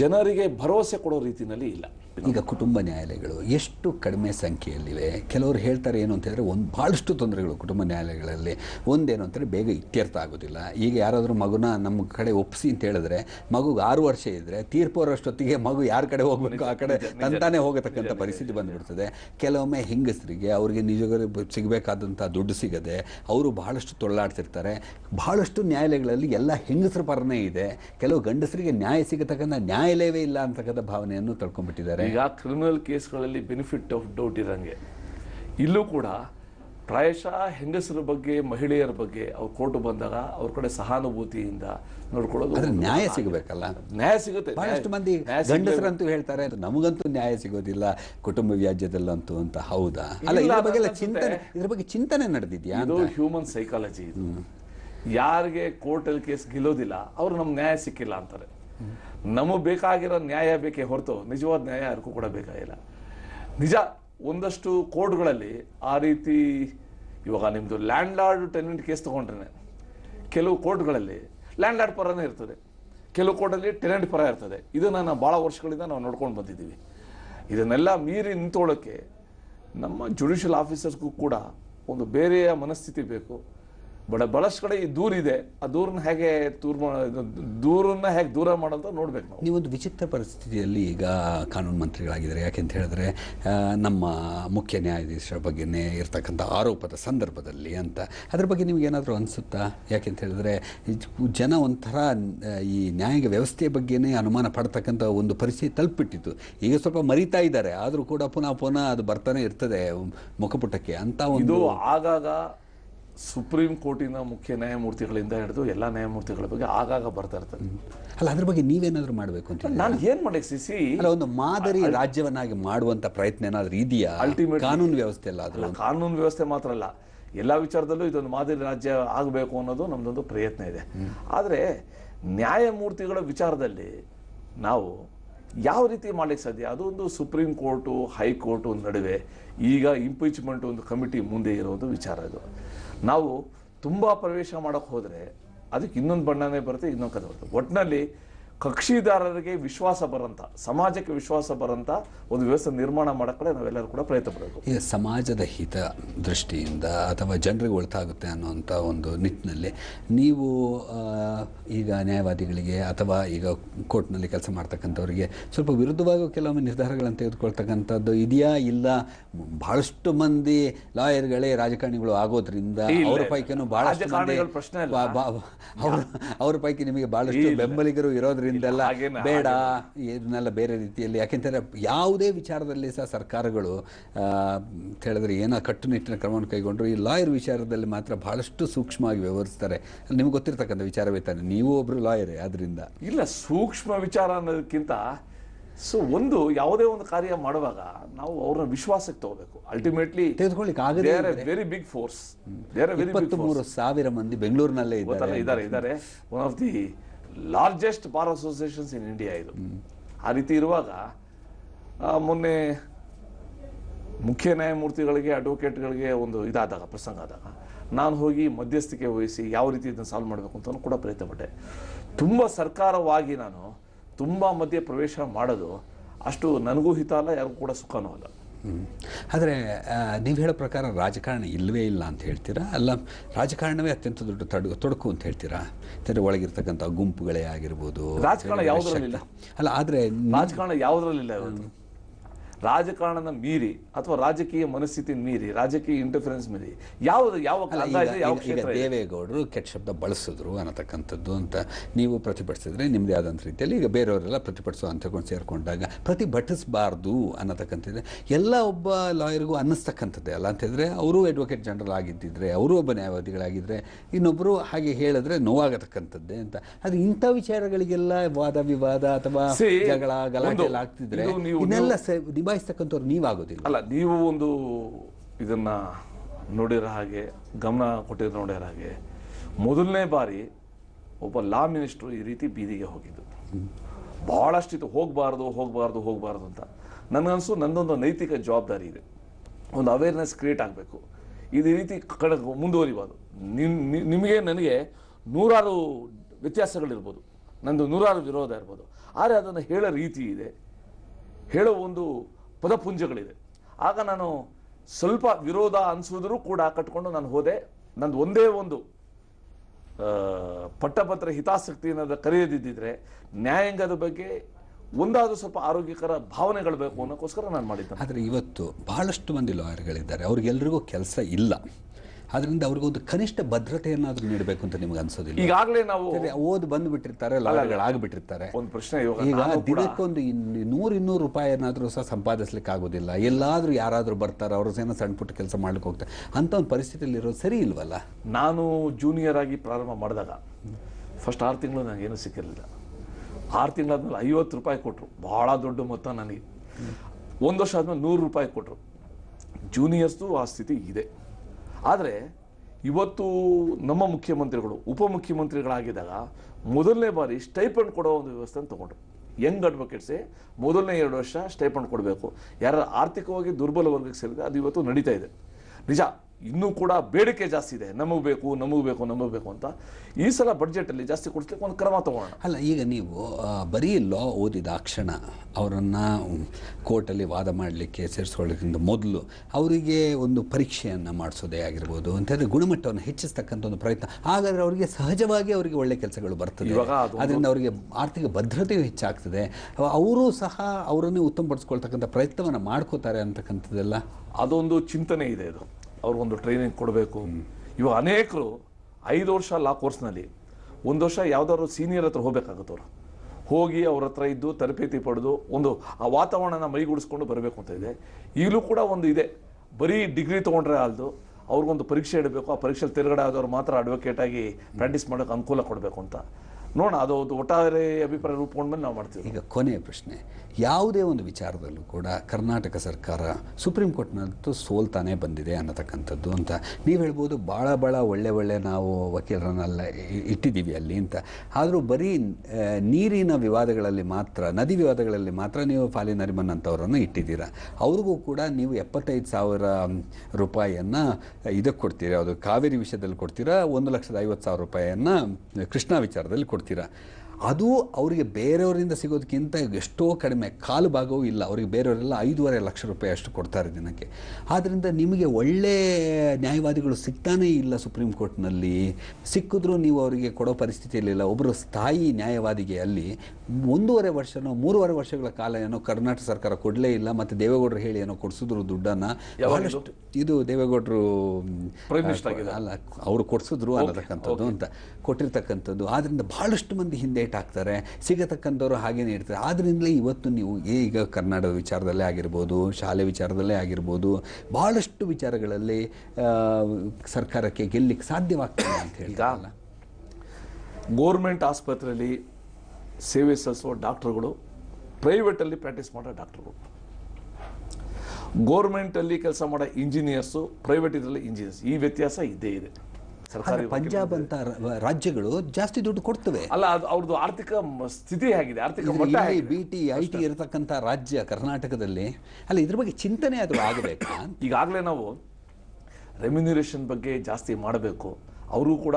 ಜನರಿಗೆ ಭರವಸೆ ಕೊಡೋ ರೀತಿಯಲ್ಲಿ ಇಲ್ಲ. ಈಗ ಕುಟುಂಬ ನ್ಯಾಯಾಲಯಗಳು ಎಷ್ಟು ಕಡಿಮೆ ಸಂಖ್ಯೆಯಲ್ಲಿವೆ? ಕೆಲವರು ಹೇಳ್ತಾರೆ ಏನು ಅಂತ ಹೇಳಿದ್ರೆ ಒಂದು ಭಾಳಷ್ಟು ತೊಂದರೆಗಳು ಕುಟುಂಬ ನ್ಯಾಯಾಲಯಗಳಲ್ಲಿ. ಒಂದೇನು ಅಂತೇಳಿ ಬೇಗ ಇತ್ಯರ್ಥ ಆಗೋದಿಲ್ಲ. ಈಗ ಯಾರಾದರೂ ಮಗುನ ನಮ್ಮ ಕಡೆ ಒಪ್ಪಿಸಿ ಅಂತ ಹೇಳಿದ್ರೆ ಮಗುಗೆ ಆರು ವರ್ಷ ಇದ್ದರೆ ತೀರ್ಪು ಬರೋಷ್ಟೊತ್ತಿಗೆ ಮಗು ಯಾರ ಕಡೆ ಹೋಗಬೇಕು? ಆ ಕಡೆ ತಂತಾನೆ ಹೋಗತಕ್ಕಂಥ ಪರಿಸ್ಥಿತಿ ಬಂದುಬಿಡ್ತದೆ. ಕೆಲವೊಮ್ಮೆ ಹೆಂಗಸರಿಗೆ ಅವರಿಗೆ ನಿಜವಾಗಿ ಸಿಗಬೇಕಾದಂಥ ದುಡ್ಡು ಸಿಗದೆ ಅವರು ಬಹಳಷ್ಟು ತೊಳ್ಳಾಡ್ತಿರ್ತಾರೆ. ಬಹಳಷ್ಟು ನ್ಯಾಯಾಲಯಗಳಲ್ಲಿ ಎಲ್ಲ ಹೆಂಗಸರ ಪರನೇ ಇದೆ. ಕೆಲವು ಗಂಡಸರಿಗೆ ನ್ಯಾಯ ಸಿಗತಕ್ಕಂಥ ನ್ಯಾಯಾಲಯವೇ ಇಲ್ಲ ಅಂತಕ್ಕಂಥ ಭಾವನೆಯನ್ನು ತಳ್ಕೊಂಡ್ಬಿಟ್ಟಿದ್ದಾರೆ. ಈಗ ಕ್ರಿಮಿನಲ್ ಕೇಸ್ಗಳಲ್ಲಿ ಬೆನಿಫಿಟ್ ಆಫ್ ಡೌಟ್ ಇರಂಗೆ ಇಲ್ಲೂ ಕೂಡ ಪ್ರಾಯಶಃ ಹೆಂಗಸರ ಬಗ್ಗೆ ಮಹಿಳೆಯರ ಬಗ್ಗೆ ಅವ್ರ ಕೋರ್ಟ್ ಬಂದಾಗ ಅವ್ರ ಕಡೆ ಸಹಾನುಭೂತಿಯಿಂದ ನೋಡ್ಕೊಳ್ಳೋದು ನ್ಯಾಯ ಸಿಗಬೇಕಲ್ಲ? ನ್ಯಾಯ ಸಿಗುತ್ತೆ. ಬಹಳಷ್ಟು ಮಂದಿ ಗಂಡಸರಂತೂ ಹೇಳ್ತಾರೆ ನಮಗಂತೂ ನ್ಯಾಯ ಸಿಗೋದಿಲ್ಲ ಕುಟುಂಬ ವ್ಯಾಜ್ಯದಲ್ಲಂತೂ ಅಂತ. ಹೌದಾ? ಅಲ್ಲ ಇದ್ರ ಬಗ್ಗೆ ಎಲ್ಲ. ಚಿಂತನೆ ಇದ್ರ ಬಗ್ಗೆ ಚಿಂತನೆ ನಡೆದಿದ್ಯಾ ಇದು ಹ್ಯೂಮನ್ ಸೈಕಾಲಜಿ ಇದು. ಯಾರಿಗೆ ಕೋರ್ಟಲ್ಲಿ ಕೇಸ್ ಗೆಲ್ಲೋದಿಲ್ಲ ಅವ್ರು ನಮ್ಗೆ ನ್ಯಾಯ ಸಿಕ್ಕಿಲ್ಲ ಅಂತಾರೆ. ನಮಗೆ ಬೇಕಾಗಿರೋ ನ್ಯಾಯ ಬೇಕೇ ಹೊರತು ನಿಜವಾದ ನ್ಯಾಯ ಯಾರಿಗೂ ಕೂಡ ಬೇಕಾಗಿಲ್ಲ. ನಿಜ, ಒಂದಷ್ಟು ಕೋರ್ಟ್ಗಳಲ್ಲಿ ಆ ರೀತಿ ಇವಾಗ ನಿಮ್ಮದು ಲ್ಯಾಂಡ್ ಲಾರ್ಡ್ ಟೆನೆಂಟ್ ಕೇಸ್ ತೊಗೊಂಡ್ರೆ ಕೆಲವು ಕೋರ್ಟ್ಗಳಲ್ಲಿ ಲ್ಯಾಂಡ್ ಲಾರ್ಡ್ ಪರನೇ ಇರ್ತದೆ, ಕೆಲವು ಕೋರ್ಟಲ್ಲಿ ಟೆನೆಂಟ್ ಪರ ಇರ್ತದೆ. ಇದನ್ನು ನಾವು ಭಾಳ ವರ್ಷಗಳಿಂದ ನಾವು ನೋಡ್ಕೊಂಡು ಬಂದಿದ್ದೀವಿ. ಇದನ್ನೆಲ್ಲ ಮೀರಿ ನಿಂತ್ಕೊಳ್ಳೋಕ್ಕೆ ನಮ್ಮ ಜುಡಿಷಿಯಲ್ ಆಫೀಸರ್ಸ್ಗೂ ಕೂಡ ಒಂದು ಬೇರೆಯ ಮನಸ್ಥಿತಿ ಬೇಕು. ಬಡ ಬಹಳಷ್ಟು ಕಡೆ ಈ ದೂರಿದೆ ಆ ದೂರನ್ನ ಹೇಗೆ ದೂರ ದೂರನ್ನ ಹೇಗೆ ದೂರ ಮಾಡೋದು ನೋಡ್ಬೇಕು ನಾವು. ನೀವೊಂದು ವಿಚಿತ್ರ ಪರಿಸ್ಥಿತಿಯಲ್ಲಿ ಈಗ ಕಾನೂನು ಮಂತ್ರಿಗಳಾಗಿದ್ದಾರೆ. ಯಾಕೆಂತ ಹೇಳಿದ್ರೆ ನಮ್ಮ ಮುಖ್ಯ ನ್ಯಾಯಾಧೀಶರ ಬಗ್ಗೆನೇ ಇರ್ತಕ್ಕಂಥ ಆರೋಪದ ಸಂದರ್ಭದಲ್ಲಿ ಅಂತ. ಅದ್ರ ಬಗ್ಗೆ ನಿಮ್ಗೆ ಏನಾದರೂ ಅನಿಸುತ್ತಾ? ಯಾಕೆಂತ ಹೇಳಿದ್ರೆ ಜನ ಒಂಥರ ಈ ನ್ಯಾಯಾಂಗ ವ್ಯವಸ್ಥೆಯ ಬಗ್ಗೆನೇ ಅನುಮಾನ ಪಡ್ತಕ್ಕಂಥ ಒಂದು ಪರಿಸ್ಥಿತಿ ತಲುಪಿಟ್ಟಿತ್ತು. ಈಗ ಸ್ವಲ್ಪ ಮರಿತಾ ಇದ್ದಾರೆ. ಆದರೂ ಕೂಡ ಪುನಃ ಪುನಃ ಅದು ಬರ್ತಾನೆ ಇರ್ತದೆ ಮುಖಪುಟಕ್ಕೆ ಅಂತ ಒಂದು ಇದು ಆಗಾಗ ಸುಪ್ರೀಂ ಕೋರ್ಟಿನ ಮುಖ್ಯ ನ್ಯಾಯಮೂರ್ತಿಗಳಿಂದ ಹಿಡಿದು ಎಲ್ಲ ನ್ಯಾಯಮೂರ್ತಿಗಳ ಬಗ್ಗೆ ಆಗಾಗ ಬರ್ತಾ ಇರ್ತದೆ. ಅಲ್ಲ ಅದ್ರ ಬಗ್ಗೆ ನೀವೇನಾದರೂ ಮಾಡಬೇಕು ಅಂತ ನಾನು ಏನು ಮಾಡಿ ಸಿಸಿ ಅಲ್ಲ ಒಂದು ಮಾದರಿ ರಾಜ್ಯವನ್ನಾಗಿ ಮಾಡುವಂತ ಪ್ರಯತ್ನ ಏನಾದರೂ ಇದೆಯಾ? ಅಲ್ಟಿಮೇಟ್ ಕಾನೂನು ವ್ಯವಸ್ಥೆ ಅಲ್ಲ ಅದು ಕಾನೂನು ವ್ಯವಸ್ಥೆ ಮಾತ್ರ ಅಲ್ಲ. ಎಲ್ಲ ವಿಚಾರದಲ್ಲೂ ಇದೊಂದು ಮಾದರಿ ರಾಜ್ಯ ಆಗಬೇಕು ಅನ್ನೋದು ನಮ್ಮದೊಂದು ಪ್ರಯತ್ನ ಇದೆ. ಆದರೆ ನ್ಯಾಯಮೂರ್ತಿಗಳ ವಿಚಾರದಲ್ಲಿ ನಾವು ಯಾವ ರೀತಿ ಮಾಡಲಿಕ್ಕೆ ಸಾಧ್ಯ? ಅದೊಂದು ಸುಪ್ರೀಂ ಕೋರ್ಟು ಹೈಕೋರ್ಟು ನಡುವೆ ಈಗ ಇಂಪೀಚ್ಮೆಂಟ್ ಒಂದು ಕಮಿಟಿ ಮುಂದೆ ಇರೋದು ವಿಚಾರ ಇದು. ನಾವು ತುಂಬ ಪ್ರವೇಶ ಮಾಡೋಕ್ಕೆ ಹೋದರೆ ಅದಕ್ಕೆ ಇನ್ನೊಂದು ಬಣ್ಣನೇ ಬರುತ್ತೆ, ಇನ್ನೊಂದು ಕಥೆ ಬರುತ್ತೆ. ಒಟ್ಟಿನಲ್ಲಿ ಕಕ್ಷಿದಾರರಿಗೆ ವಿಶ್ವಾಸ ಬರಂತ ಸಮಾಜಕ್ಕೆ ವಿಶ್ವಾಸ ಬರಂತ ಒಂದು ವ್ಯವಸ್ಥೆ ನಿರ್ಮಾಣ ಮಾಡೋ ನಾವೆಲ್ಲರೂ ಕೂಡ ಪ್ರಯತ್ನ ಪಡಬೇಕು ಈಗ ಸಮಾಜದ ಹಿತ ದೃಷ್ಟಿಯಿಂದ ಅಥವಾ ಜನರಿಗೆ ಒಳಿತಾಗುತ್ತೆ ಅನ್ನುವಂಥ ಒಂದು ನಿಟ್ಟಿನಲ್ಲಿ ನೀವು ಈಗ ನ್ಯಾಯವಾದಿಗಳಿಗೆ ಅಥವಾ ಈಗ ಕೋರ್ಟ್ನಲ್ಲಿ ಕೆಲಸ ಮಾಡ್ತಕ್ಕಂಥವ್ರಿಗೆ ಸ್ವಲ್ಪ ವಿರುದ್ಧವಾಗಿ ಕೆಲವೊಮ್ಮೆ ನಿರ್ಧಾರಗಳನ್ನು ತೆಗೆದುಕೊಳ್ತಕ್ಕಂಥದ್ದು ಇದೆಯಾ ಇಲ್ಲ ಬಹಳಷ್ಟು ಮಂದಿ ಲಾಯರ್ಗಳೇ ರಾಜಕಾರಣಿಗಳು ಆಗೋದ್ರಿಂದ ಅವರ. ಪೈಕಿನೂ ಬಹಳಷ್ಟು ಮಂದಿ ಪ್ರಶ್ನೆ ಅವ್ರ ಪೈಕಿ ನಿಮಗೆ ಬಹಳಷ್ಟು. ಬೆಂಬಲಿಗರು ಇರೋದ್ರಿಂದೆಲ್ಲ ಹಾಗೇನ- ಬೇಡ ಇದನ್ನೆಲ್ಲ ಬೇರೆ ರೀತಿಯಲ್ಲಿ ಯಾಕೆಂದರೆ ಯಾವುದೇ ವಿಚಾರದಲ್ಲಿ ಸಹ ಸರ್ಕಾರಗಳು ಹೇಳಿದ್ರೆ ಏನೋ ಕಟ್ಟುನಿಟ್ಟಿನ ಕ್ರಮವನ್ನು ಕೈಗೊಂಡ್ರು ಈ ಲಾಯರ್ ವಿಚಾರದಲ್ಲಿ ಮಾತ್ರ ಬಹಳಷ್ಟು ಸೂಕ್ಷ್ಮವಾಗಿ ವ್ಯವಹರಿಸ್ತಾರೆ. ನಿಮ್ಗೆ ಗೊತ್ತಿರ್ತಕ್ಕಂಥ ವಿಚಾರವೇ ತಾನೆ ನೀವು ಒಬ್ಬರು ಲಾಯರೇ ಆದ್ದರಿಂದ ಇಲ್ಲ ಸೂಕ್ಷ್ಮ ವಿಚಾರ ಅನ್ನೋದಕ್ಕಿಂತ ಸೊ ಒಂದು ಯಾವುದೇ ಒಂದು ಕಾರ್ಯ ಮಾಡುವಾಗ ನಾವು ಅವರ ವಿಶ್ವಾಸಕ್ಕೆ ತಗೋಬೇಕು. ಅಲ್ಟಿಮೇಟ್ಲಿ ತೆಗೆದುಕೊಳ್ಳಿಕ್ಕೆ ವೆರಿ ಬಿಗ್ ಫೋರ್ಸ್ ಇಪ್ಪತ್ತ್ ಮೂರು ಸಾವಿರ ಮಂದಿ ಬೆಂಗಳೂರಿನಲ್ಲೇ ಇದ್ದಾರೆ ಇದ್ದಾರೆ one of the largest bar associations in India ಇದು. ಆ ರೀತಿ ಇರುವಾಗ ಮೊನ್ನೆ ಮುಖ್ಯ ನ್ಯಾಯಮೂರ್ತಿಗಳಿಗೆ, ಅಡ್ವೊಕೇಟ್ಗಳಿಗೆ ಒಂದು ಇದಾದಾಗ, ಪ್ರಸಂಗ ಆದಾಗ, ನಾನು ಹೋಗಿ ಮಧ್ಯಸ್ಥಿಕೆ ವಹಿಸಿ ಯಾವ ರೀತಿ ಇದನ್ನು ಸಾಲ್ವ್ ಮಾಡಬೇಕು ಅಂತ ಕೂಡ ಪ್ರಯತ್ನ ಪಟ್ಟೆ. ತುಂಬ ಸರ್ಕಾರವಾಗಿ ನಾನು ತುಂಬ ಮಧ್ಯೆ ಪ್ರವೇಶ ಮಾಡೋದು ಅಷ್ಟು ನನಗೂ ಹಿತ ಅಲ್ಲ, ಯಾರಿಗೂ ಕೂಡ ಸುಖನೂ ಅಲ್ಲ. ಆದರೆ ನೀವು ಹೇಳೋ ಪ್ರಕಾರ ರಾಜಕಾರಣ ಇಲ್ಲವೇ ಇಲ್ಲ ಅಂತ ಹೇಳ್ತೀರಾ? ಅಲ್ಲ ರಾಜಕಾರಣವೇ ಅತ್ಯಂತ ದೊಡ್ಡ ತಡು ತೊಡಕು ಅಂತ ಹೇಳ್ತೀರಾ? ಅಂದರೆ ಒಳಗಿರ್ತಕ್ಕಂಥ ಗುಂಪುಗಳೇ ಆಗಿರ್ಬೋದು ರಾಜಕಾರಣ ಯಾವುದ್ರಲ್ಲಿ ಇಲ್ಲ? ಅಲ್ಲ ಆದರೆ ರಾಜಕಾರಣ ಯಾವುದ್ರಲ್ಲಿಲ್ಲ ರಾಜಕಾರಣನ ಮೀರಿ ಅಥವಾ ರಾಜಕೀಯ ಮನಸ್ಥಿತಿ ಮೀರಿ ರಾಜಕೀಯ ಇಂಟರ್ಫರೆನ್ಸ್ ಮೀರಿ ಯಾವುದು ಯಾವ ದೇವೇಗೌಡರು ಕೆಟ್ಟ ಶಬ್ದ ಬಳಸಿದ್ರು ಅನ್ನತಕ್ಕಂಥದ್ದು ಅಂತ ನೀವು ಪ್ರತಿಭಟಿಸಿದ್ರೆ ನಿಮ್ಮದೇ ಆದಂಥ ರೀತಿಯಲ್ಲಿ ಈಗ ಬೇರೆಯವರೆಲ್ಲ ಪ್ರತಿಭಟಿಸೋ ಅಂತಕೊಂಡು ಸೇರಿಕೊಂಡಾಗ ಪ್ರತಿಭಟಿಸಬಾರ್ದು ಅನ್ನತಕ್ಕಂಥದ್ದು. ಎಲ್ಲ ಒಬ್ಬ ಲಾಯರ್ಗೂ ಅನ್ನಿಸ್ತಕ್ಕಂಥದ್ದೇ ಅಲ್ಲ. ಅಂತ ಹೇಳಿದ್ರೆ ಅವರು ಅಡ್ವೊಕೇಟ್ ಜನರಲ್ ಆಗಿದ್ದಿದ್ರೆ ಅವರು ಒಬ್ಬ ನ್ಯಾಯವಾದಿಗಳಾಗಿದ್ದರೆ ಇನ್ನೊಬ್ಬರು ಹಾಗೆ ಹೇಳಿದ್ರೆ ನೋವಾಗತಕ್ಕಂಥದ್ದೇ ಅಂತ. ಅದು ಇಂಥ ವಿಚಾರಗಳಿಗೆಲ್ಲ ವಾದ ವಿವಾದ ಅಥವಾ ಜಗಳ ಗಲಾಟೆ ಆಗ್ತಿದ್ರೆ ಇನ್ನೆಲ್ಲ ನಿಭಾಯಿಸ್ತಕ್ಕಂಥವ್ರು ನೀವಾಗೋದಿಲ್ಲ. ಅಲ್ಲ, ನೀವು ಒಂದು ಇದನ್ನ ನೋಡಿರೋ ಹಾಗೆ, ಗಮನ ಕೊಟ್ಟಿರೋ ನೋಡಿರೋ ಹಾಗೆ, ಮೊದಲನೇ ಬಾರಿ ಒಬ್ಬ ಲಾ ಮಿನಿಸ್ಟ್ರು ಈ ರೀತಿ ಬೀದಿಗೆ ಹೋಗಿದ್ದು. ಭಾಳಷ್ಟು ಇತ್ತು ಹೋಗಬಾರ್ದು ಹೋಗಬಾರ್ದು ಹೋಗಬಾರ್ದು ಅಂತ. ನನಗನ್ಸು ನಂದೊಂದು ನೈತಿಕ ಜವಾಬ್ದಾರಿ ಇದೆ. ಒಂದು ಅವೇರ್ನೆಸ್ ಕ್ರಿಯೇಟ್ ಆಗಬೇಕು. ಇದು ರೀತಿ ಕಡೆ ಮುಂದುವರಿಬಾರ್ದು. ನಿಮ್ ನಿಮಗೆ, ನನಗೆ ನೂರಾರು ವ್ಯತ್ಯಾಸಗಳಿರ್ಬೋದು. ನಂದು ನೂರಾರು ವಿರೋಧ ಇರ್ಬೋದು. ಆದರೆ ಅದನ್ನು ಹೇಳೋ ರೀತಿ ಇದೆ. ಹೇಳೋ ಒಂದು ಪದಪುಂಜಗಳಿದೆ. ಆಗ ನಾನು ಸ್ವಲ್ಪ ವಿರೋಧ ಅನಿಸೋದ್ರೂ ಕೂಡ ಕಟ್ಕೊಂಡು ನಾನು ಹೋದೆ. ನಂದು ಒಂದೇ ಒಂದು ಪಟ್ಟಪತ್ರ ಹಿತಾಸಕ್ತಿ ಏನಾದರೂ ಕರೆಯದಿದ್ದರೆ ನ್ಯಾಯಾಂಗದ ಬಗ್ಗೆ ಒಂದಾದರೂ ಸ್ವಲ್ಪ ಆರೋಗ್ಯಕರ ಭಾವನೆಗಳು ಬೇಕು ಅನ್ನೋಕ್ಕೋಸ್ಕರ ನಾನು ಮಾಡಿದ್ದೆ ಆದರೆ ಇವತ್ತು ಬಹಳಷ್ಟು ಮಂದಿ ಲಾಯರ್ಗಳಿದ್ದಾರೆ. ಅವ್ರಿಗೆಲ್ರಿಗೂ ಕೆಲಸ ಇಲ್ಲ. ಅದರಿಂದ ಅವ್ರಿಗೊಂದು ಕನಿಷ್ಠ ಭದ್ರತೆಯನ್ನಾದರೂ ನೀಡಬೇಕು ಅಂತ ನಿಮ್ಗೆ ಅನ್ಸೋದಿಲ್ಲ. ಈಗಾಗಲೇ ನಾವು ಓದು ಬಂದ್ಬಿಟ್ಟಿರ್ತಾರೆ ಲಾಯರ್ಗಳಾಗ್ಬಿಟ್ಟಿರ್ತಾರೆ. ಒಂದು ಪ್ರಶ್ನೆ ಈಗ ದಿನಕ್ಕೊಂದು ನೂರು ಇನ್ನೂರು ರೂಪಾಯಿ ಏನಾದರೂ ಸಹ ಸಂಪಾದಿಸ್ಲಿಕ್ಕೆ ಆಗೋದಿಲ್ಲ. ಎಲ್ಲಾದರೂ ಯಾರಾದರೂ ಬರ್ತಾರೆ ಅವ್ರ ಏನೋ ಸಣ್ಣ ಪುಟ್ಟ ಕೆಲಸ ಮಾಡ್ಲಿಕ್ಕೆ ಹೋಗ್ತಾರೆ. ಅಂತ ಒಂದು ಪರಿಸ್ಥಿತಿಯಲ್ಲಿ ಇರೋದು ಸರಿ ಇಲ್ವಲ್ಲ? ನಾನು ಜೂನಿಯರ್ ಆಗಿ ಪ್ರಾರಂಭ ಮಾಡಿದಾಗ ಫಸ್ಟ್ ಆರು ತಿಂಗಳು ನನಗೇನು ಸಿಕ್ಕಿರಲಿಲ್ಲ. ಆರು ತಿಂಗಳಾದ್ಮೇಲೆ ಐವತ್ತು ರೂಪಾಯಿ ಕೊಟ್ಟರು ಭಾಳ ದೊಡ್ಡ ಮೊತ್ತ ನನಗೆ. ಒಂದು ವರ್ಷ ಆದ್ಮೇಲೆ ನೂರು ರೂಪಾಯಿ ಕೊಟ್ಟರು ಜೂನಿಯರ್ಸ್ದು ಆ ಸ್ಥಿತಿ ಇದೆ. ಆದರೆ ಇವತ್ತು ನಮ್ಮ ಮುಖ್ಯಮಂತ್ರಿಗಳು, ಉಪಮುಖ್ಯಮಂತ್ರಿಗಳಾಗಿದ್ದಾಗ ಮೊದಲನೇ ಬಾರಿ ಸ್ಟೈಪಂಡ್ ಕೊಡೋ ಒಂದು ವ್ಯವಸ್ಥೆನ ತಗೊಂಡ್ರು. ಯಂಗ್ ಅಡ್ವೊಕೇಟ್ಸೇ ಮೊದಲನೇ ಎರಡು ವರ್ಷ ಸ್ಟೈಪಂಡ್ ಕೊಡಬೇಕು. ಯಾರು ಆರ್ಥಿಕವಾಗಿ ದುರ್ಬಲ ವರ್ಗಕ್ಕೆ ಸೇರಿದೆ ಅದು ಇವತ್ತು ನಡೀತಾ ಇದೆ. ನಿಜ ಇನ್ನೂ ಕೂಡ ಬೇಡಿಕೆ ಜಾಸ್ತಿ ಇದೆ. ನಮಗೆ ಬೇಕು ನಮಗೆ ಬೇಕು ನಮಗೆ ಬೇಕು ಅಂತ. ಈ ಸಲ ಬಡ್ಜೆಟಲ್ಲಿ ಜಾಸ್ತಿ ಕೊಡಿಸ್ಲಿಕ್ಕೆ ಒಂದು ಕ್ರಮ ತಗೊಳ್ಳೋಣ ಅಲ್ಲ ಈಗ ನೀವು ಬರೀ ಲಾ ಓದಿದ ಕ್ಷಣ ಅವರನ್ನು ಕೋರ್ಟಲ್ಲಿ ವಾದ ಮಾಡಲಿಕ್ಕೆ ಸೇರಿಸ್ಕೊಳ್ಳೋಕ್ಕಿಂತ ಮೊದಲು ಅವರಿಗೆ ಒಂದು ಪರೀಕ್ಷೆಯನ್ನು ಮಾಡಿಸೋದೇ ಆಗಿರ್ಬೋದು ಅಂತಂದರೆ ಗುಣಮಟ್ಟವನ್ನು ಹೆಚ್ಚಿಸ್ತಕ್ಕಂಥ ಒಂದು ಪ್ರಯತ್ನ. ಹಾಗಾದರೆ ಅವರಿಗೆ ಸಹಜವಾಗಿ ಅವರಿಗೆ ಒಳ್ಳೆ ಕೆಲಸಗಳು ಬರ್ತದೆ. ಅದರಿಂದ ಅವರಿಗೆ ಆರ್ಥಿಕ ಭದ್ರತೆಯು ಹೆಚ್ಚಾಗ್ತದೆ. ಅವರು ಸಹ ಅವರನ್ನೇ ಉತ್ತಮಪಡಿಸ್ಕೊಳ್ತಕ್ಕಂಥ ಪ್ರಯತ್ನವನ್ನು ಮಾಡ್ಕೋತಾರೆ ಅಂತಕ್ಕಂಥದ್ದೆಲ್ಲ? ಅದೊಂದು ಚಿಂತನೆ ಇದೆ ಇದು. ಅವ್ರಿಗೊಂದು ಟ್ರೈನಿಂಗ್ ಕೊಡಬೇಕು. ಇವಾಗ ಅನೇಕರು ಐದು ವರ್ಷ ಲಾ ಕೋರ್ಸ್ನಲ್ಲಿ ಒಂದು ವರ್ಷ ಯಾವ್ದಾದ್ರು ಸೀನಿಯರ್ ಹತ್ರ ಹೋಗಬೇಕಾಗುತ್ತೆ ಅವರು ಹೋಗಿ ಅವ್ರ ಹತ್ರ ಇದ್ದು ತರಬೇತಿ ಪಡೆದು ಒಂದು ಆ ವಾತಾವರಣನ ಮೈಗೂಡಿಸ್ಕೊಂಡು ಬರಬೇಕು ಅಂತ ಇದೆ. ಈಗಲೂ ಕೂಡ ಒಂದು ಇದೆ. ಬರೀ ಡಿಗ್ರಿ ತೊಗೊಂಡ್ರೆ ಅಲ್ದು ಅವ್ರಿಗೊಂದು ಪರೀಕ್ಷೆ ಇಡಬೇಕು, ಆ ಪರೀಕ್ಷೆಯಲ್ಲಿ ತಿರುಗಡೆ ಆದವ್ರು ಮಾತ್ರ ಅಡ್ವೊಕೇಟಾಗಿ ಪ್ರಾಕ್ಟೀಸ್ ಮಾಡೋಕೆ ಅನುಕೂಲ ಕೊಡಬೇಕು ಅಂತ. ನೋಡೋಣ, ಅದು ಒಂದು ಒಟ್ಟಾರೆ ಅಭಿಪ್ರಾಯ ರೂಪುಗೊಂಡ್ಮೇಲೆ ನಾವು ಮಾಡ್ತೀವಿ. ಈಗ ಕೊನೆಯ ಪ್ರಶ್ನೆ, ಯಾವುದೇ ಒಂದು ವಿಚಾರದಲ್ಲೂ ಕೂಡ ಕರ್ನಾಟಕ ಸರ್ಕಾರ ಸುಪ್ರೀಂ ಕೋರ್ಟ್ನಂತೂ ಸೋಲ್ತಾನೆ ಬಂದಿದೆ ಅನ್ನತಕ್ಕಂಥದ್ದು ಅಂತ ನೀವು ಹೇಳ್ಬೋದು ಭಾಳ ಭಾಳ ಒಳ್ಳೆ ಒಳ್ಳೆ ನಾವು ವಕೀಲರನ್ನೆಲ್ಲ ಇಟ್ಟಿದ್ದೀವಿ ಅಲ್ಲಿ ಅಂತ. ಆದರೂ ಬರೀ ನೀರಿನ ವಿವಾದಗಳಲ್ಲಿ ಮಾತ್ರ, ನದಿ ವಿವಾದಗಳಲ್ಲಿ ಮಾತ್ರ ನೀವು ಫಾಲಿ ನರಿಮನ್ ಅಂತವರನ್ನು ಇಟ್ಟಿದ್ದೀರಾ? ಅವ್ರಿಗೂ ಕೂಡ ನೀವು ಎಪ್ಪತ್ತೈದು ಸಾವಿರ ರೂಪಾಯಿಯನ್ನು ಇದಕ್ಕೆ ಕೊಡ್ತೀರಾ? ಅದು ಕಾವೇರಿ ವಿಷಯದಲ್ಲಿ ಕೊಡ್ತೀರಾ? ಒಂದು ಲಕ್ಷದ ಐವತ್ತು ಸಾವಿರ ರೂಪಾಯಿಯನ್ನು ಕೃಷ್ಣ ವಿಚಾರದಲ್ಲಿ ಕೊಡ್ತೀರಾ? ಅದು ಅವರಿಗೆ ಬೇರೆಯವರಿಂದ ಸಿಗೋದಕ್ಕಿಂತ ಎಷ್ಟೋ ಕಡಿಮೆ ಕಾಲು ಭಾಗವೂ ಇಲ್ಲ. ಅವರಿಗೆ ಬೇರೆಯವರೆಲ್ಲ ಐದೂವರೆ ಲಕ್ಷ ರೂಪಾಯಿ ಅಷ್ಟು ಕೊಡ್ತಾರೆ ದಿನಕ್ಕೆ. ಆದ್ದರಿಂದ ನಿಮಗೆ ಒಳ್ಳೆ ನ್ಯಾಯವಾದಿಗಳು ಸಿಗ್ತಾನೇ ಇಲ್ಲ ಸುಪ್ರೀಂ ಕೋರ್ಟ್ನಲ್ಲಿ. ಸಿಕ್ಕಿದ್ರೂ ನೀವು ಅವರಿಗೆ ಕೊಡೋ ಪರಿಸ್ಥಿತಿಯಲ್ಲಿಲ್ಲ. ಒಬ್ಬರು ಸ್ಥಾಯಿ ನ್ಯಾಯವಾದಿಗೆ ಅಲ್ಲಿ ಒಂದೂವರೆ ವರ್ಷನೋ ಮೂರುವರೆ ವರ್ಷಗಳ ಕಾಲ ಏನೋ ಕರ್ನಾಟಕ ಸರ್ಕಾರ ಕೊಡಲೇ ಇಲ್ಲ ಮತ್ತು ದೇವೇಗೌಡರು ಹೇಳಿ ಏನೋ ಕೊಡಿಸಿದ್ರು ದುಡ್ಡನ್ನು ಬಹಳಷ್ಟು ಇದು ದೇವೇಗೌಡರು? ಅಲ್ಲ ಅವರು ಕೊಡಿಸಿದ್ರು ಅನ್ನತಕ್ಕಂಥದ್ದು ಅಂತ ಕೊಟ್ಟಿರ್ತಕ್ಕಂಥದ್ದು. ಆದ್ದರಿಂದ ಬಹಳಷ್ಟು ಮಂದಿ ಹಿಂದೇಟ್ ಹಾಕ್ತಾರೆ ಸಿಗತಕ್ಕಂಥವ್ರು ಹಾಗೇನೆ ಇರ್ತಾರೆ. ಆದ್ರಿಂದಲೇ ಇವತ್ತು ನೀವು ಈಗ ಕರ್ನಾಟಕದ ವಿಚಾರದಲ್ಲೇ ಆಗಿರ್ಬೋದು ಶಾಲೆ ವಿಚಾರದಲ್ಲೇ ಆಗಿರ್ಬೋದು ಬಹಳಷ್ಟು ವಿಚಾರಗಳಲ್ಲಿ ಸರ್ಕಾರಕ್ಕೆ ಗೆಲ್ಲಿಕ್ಕೆ ಸಾಧ್ಯವಾಗ್ತದೆ ಅಂತ ಹೇಳ್ತಾರಲ್ಲ. ಗೋರ್ಮೆಂಟ್ ಆಸ್ಪತ್ರೆಯಲ್ಲಿ ಸೇವೆ ಸಲ್ಲಿಸುವ ಡಾಕ್ಟರ್ಗಳು ಪ್ರೈವೇಟಲ್ಲಿ ಪ್ರಾಕ್ಟೀಸ್ ಮಾಡೋ ಡಾಕ್ಟರ್ಗಳು. ಗೋರ್ಮೆಂಟಲ್ಲಿ ಕೆಲಸ ಮಾಡೋ ಇಂಜಿನಿಯರ್ಸು ಪ್ರೈವೇಟ್ ಇದರಲ್ಲಿ ಇಂಜಿನಿಯರ್ಸ್. ಈ ವ್ಯತ್ಯಾಸ ಇದ್ದೇ ಇದೆ. ಸರ್ಕಾರಿ ಪಂಜಾಬ್ ಅಂತ ರಾಜ್ಯಗಳು ಜಾಸ್ತಿ ದುಡ್ಡು ಕೊಡ್ತವೆ. ಅಲ್ಲ ಅದು ಅವ್ರದ್ದು ಆರ್ಥಿಕ ಸ್ಥಿತಿ ಆಗಿದೆ ಆರ್ಥಿಕ ಬಿ ಟಿ ಐ ಟಿ ಇರತಕ್ಕಂಥ ರಾಜ್ಯ ಕರ್ನಾಟಕದಲ್ಲಿ ಅಲ್ಲ ಇದ್ರ ಬಗ್ಗೆ ಚಿಂತನೆ ಅದು ಆಗಬೇಕು? ಈಗಾಗಲೇ ನಾವು ರೆಮ್ಯುನರೇಷನ್ ಬಗ್ಗೆ ಜಾಸ್ತಿ ಮಾಡಬೇಕು. ಅವರು ಕೂಡ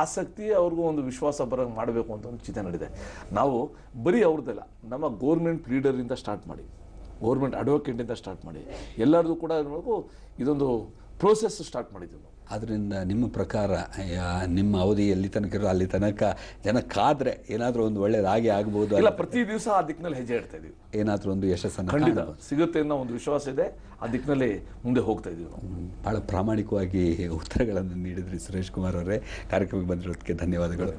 ಆಸಕ್ತಿ ಅವ್ರಿಗೂ ಒಂದು ವಿಶ್ವಾಸ ಬರೋ ಮಾಡಬೇಕು ಅಂತ ಒಂದು ಚಿಂತೆ ನಡೆದಿದೆ ನಾವು ಬರೀ ಅವ್ರದ್ದೆಲ್ಲ, ನಮ್ಮ ಗೋರ್ಮೆಂಟ್ ಲೀಡರಿಂದ ಸ್ಟಾರ್ಟ್ ಮಾಡಿ ಗೋರ್ಮೆಂಟ್ ಅಡ್ವೊಕೇಟಿಂದ ಸ್ಟಾರ್ಟ್ ಮಾಡಿ, ಎಲ್ಲರದು ಕೂಡ ಇದೊಂದು ಪ್ರೋಸೆಸ್ ಸ್ಟಾರ್ಟ್ ಮಾಡಿದ್ದೀವಿ ನಾವು ಅದರಿಂದ ನಿಮ್ಮ ಪ್ರಕಾರ ನಿಮ್ಮ ಅವಧಿ ಎಲ್ಲಿ ತನಕ ಇರೋ ಅಲ್ಲಿ ತನಕ ಜನ ಕಾದ್ರೆ ಏನಾದರೂ ಒಂದು ಒಳ್ಳೆಯದಾಗಿ ಆಗ್ಬೋದು ಇಲ್ಲ ಪ್ರತಿ ದಿವಸ ಆ ದಿಕ್ಕಿನಲ್ಲಿ ಹೆಜ್ಜೆ ಇಡ್ತಾ ಇದೀವಿ. ಏನಾದರೂ ಒಂದು ಯಶಸ್ಸನ್ನು ಖಂಡಿತ. ಸಿಗುತ್ತೆ ಅನ್ನೋ ಒಂದು ವಿಶ್ವಾಸ ಇದೆ. ಆ ದಿಕ್ಕಿನಲ್ಲಿ ಮುಂದೆ ಹೋಗ್ತಾ ಇದೀವಿ ಬಹಳ ಪ್ರಾಮಾಣಿಕವಾಗಿ ಉತ್ತರಗಳನ್ನು ನೀಡಿದ್ರಿ ಸುರೇಶ್ ಕುಮಾರ್ ಅವರೇ. ಕಾರ್ಯಕ್ರಮಕ್ಕೆ ಬಂದಿರೋದಕ್ಕೆ ಧನ್ಯವಾದಗಳು.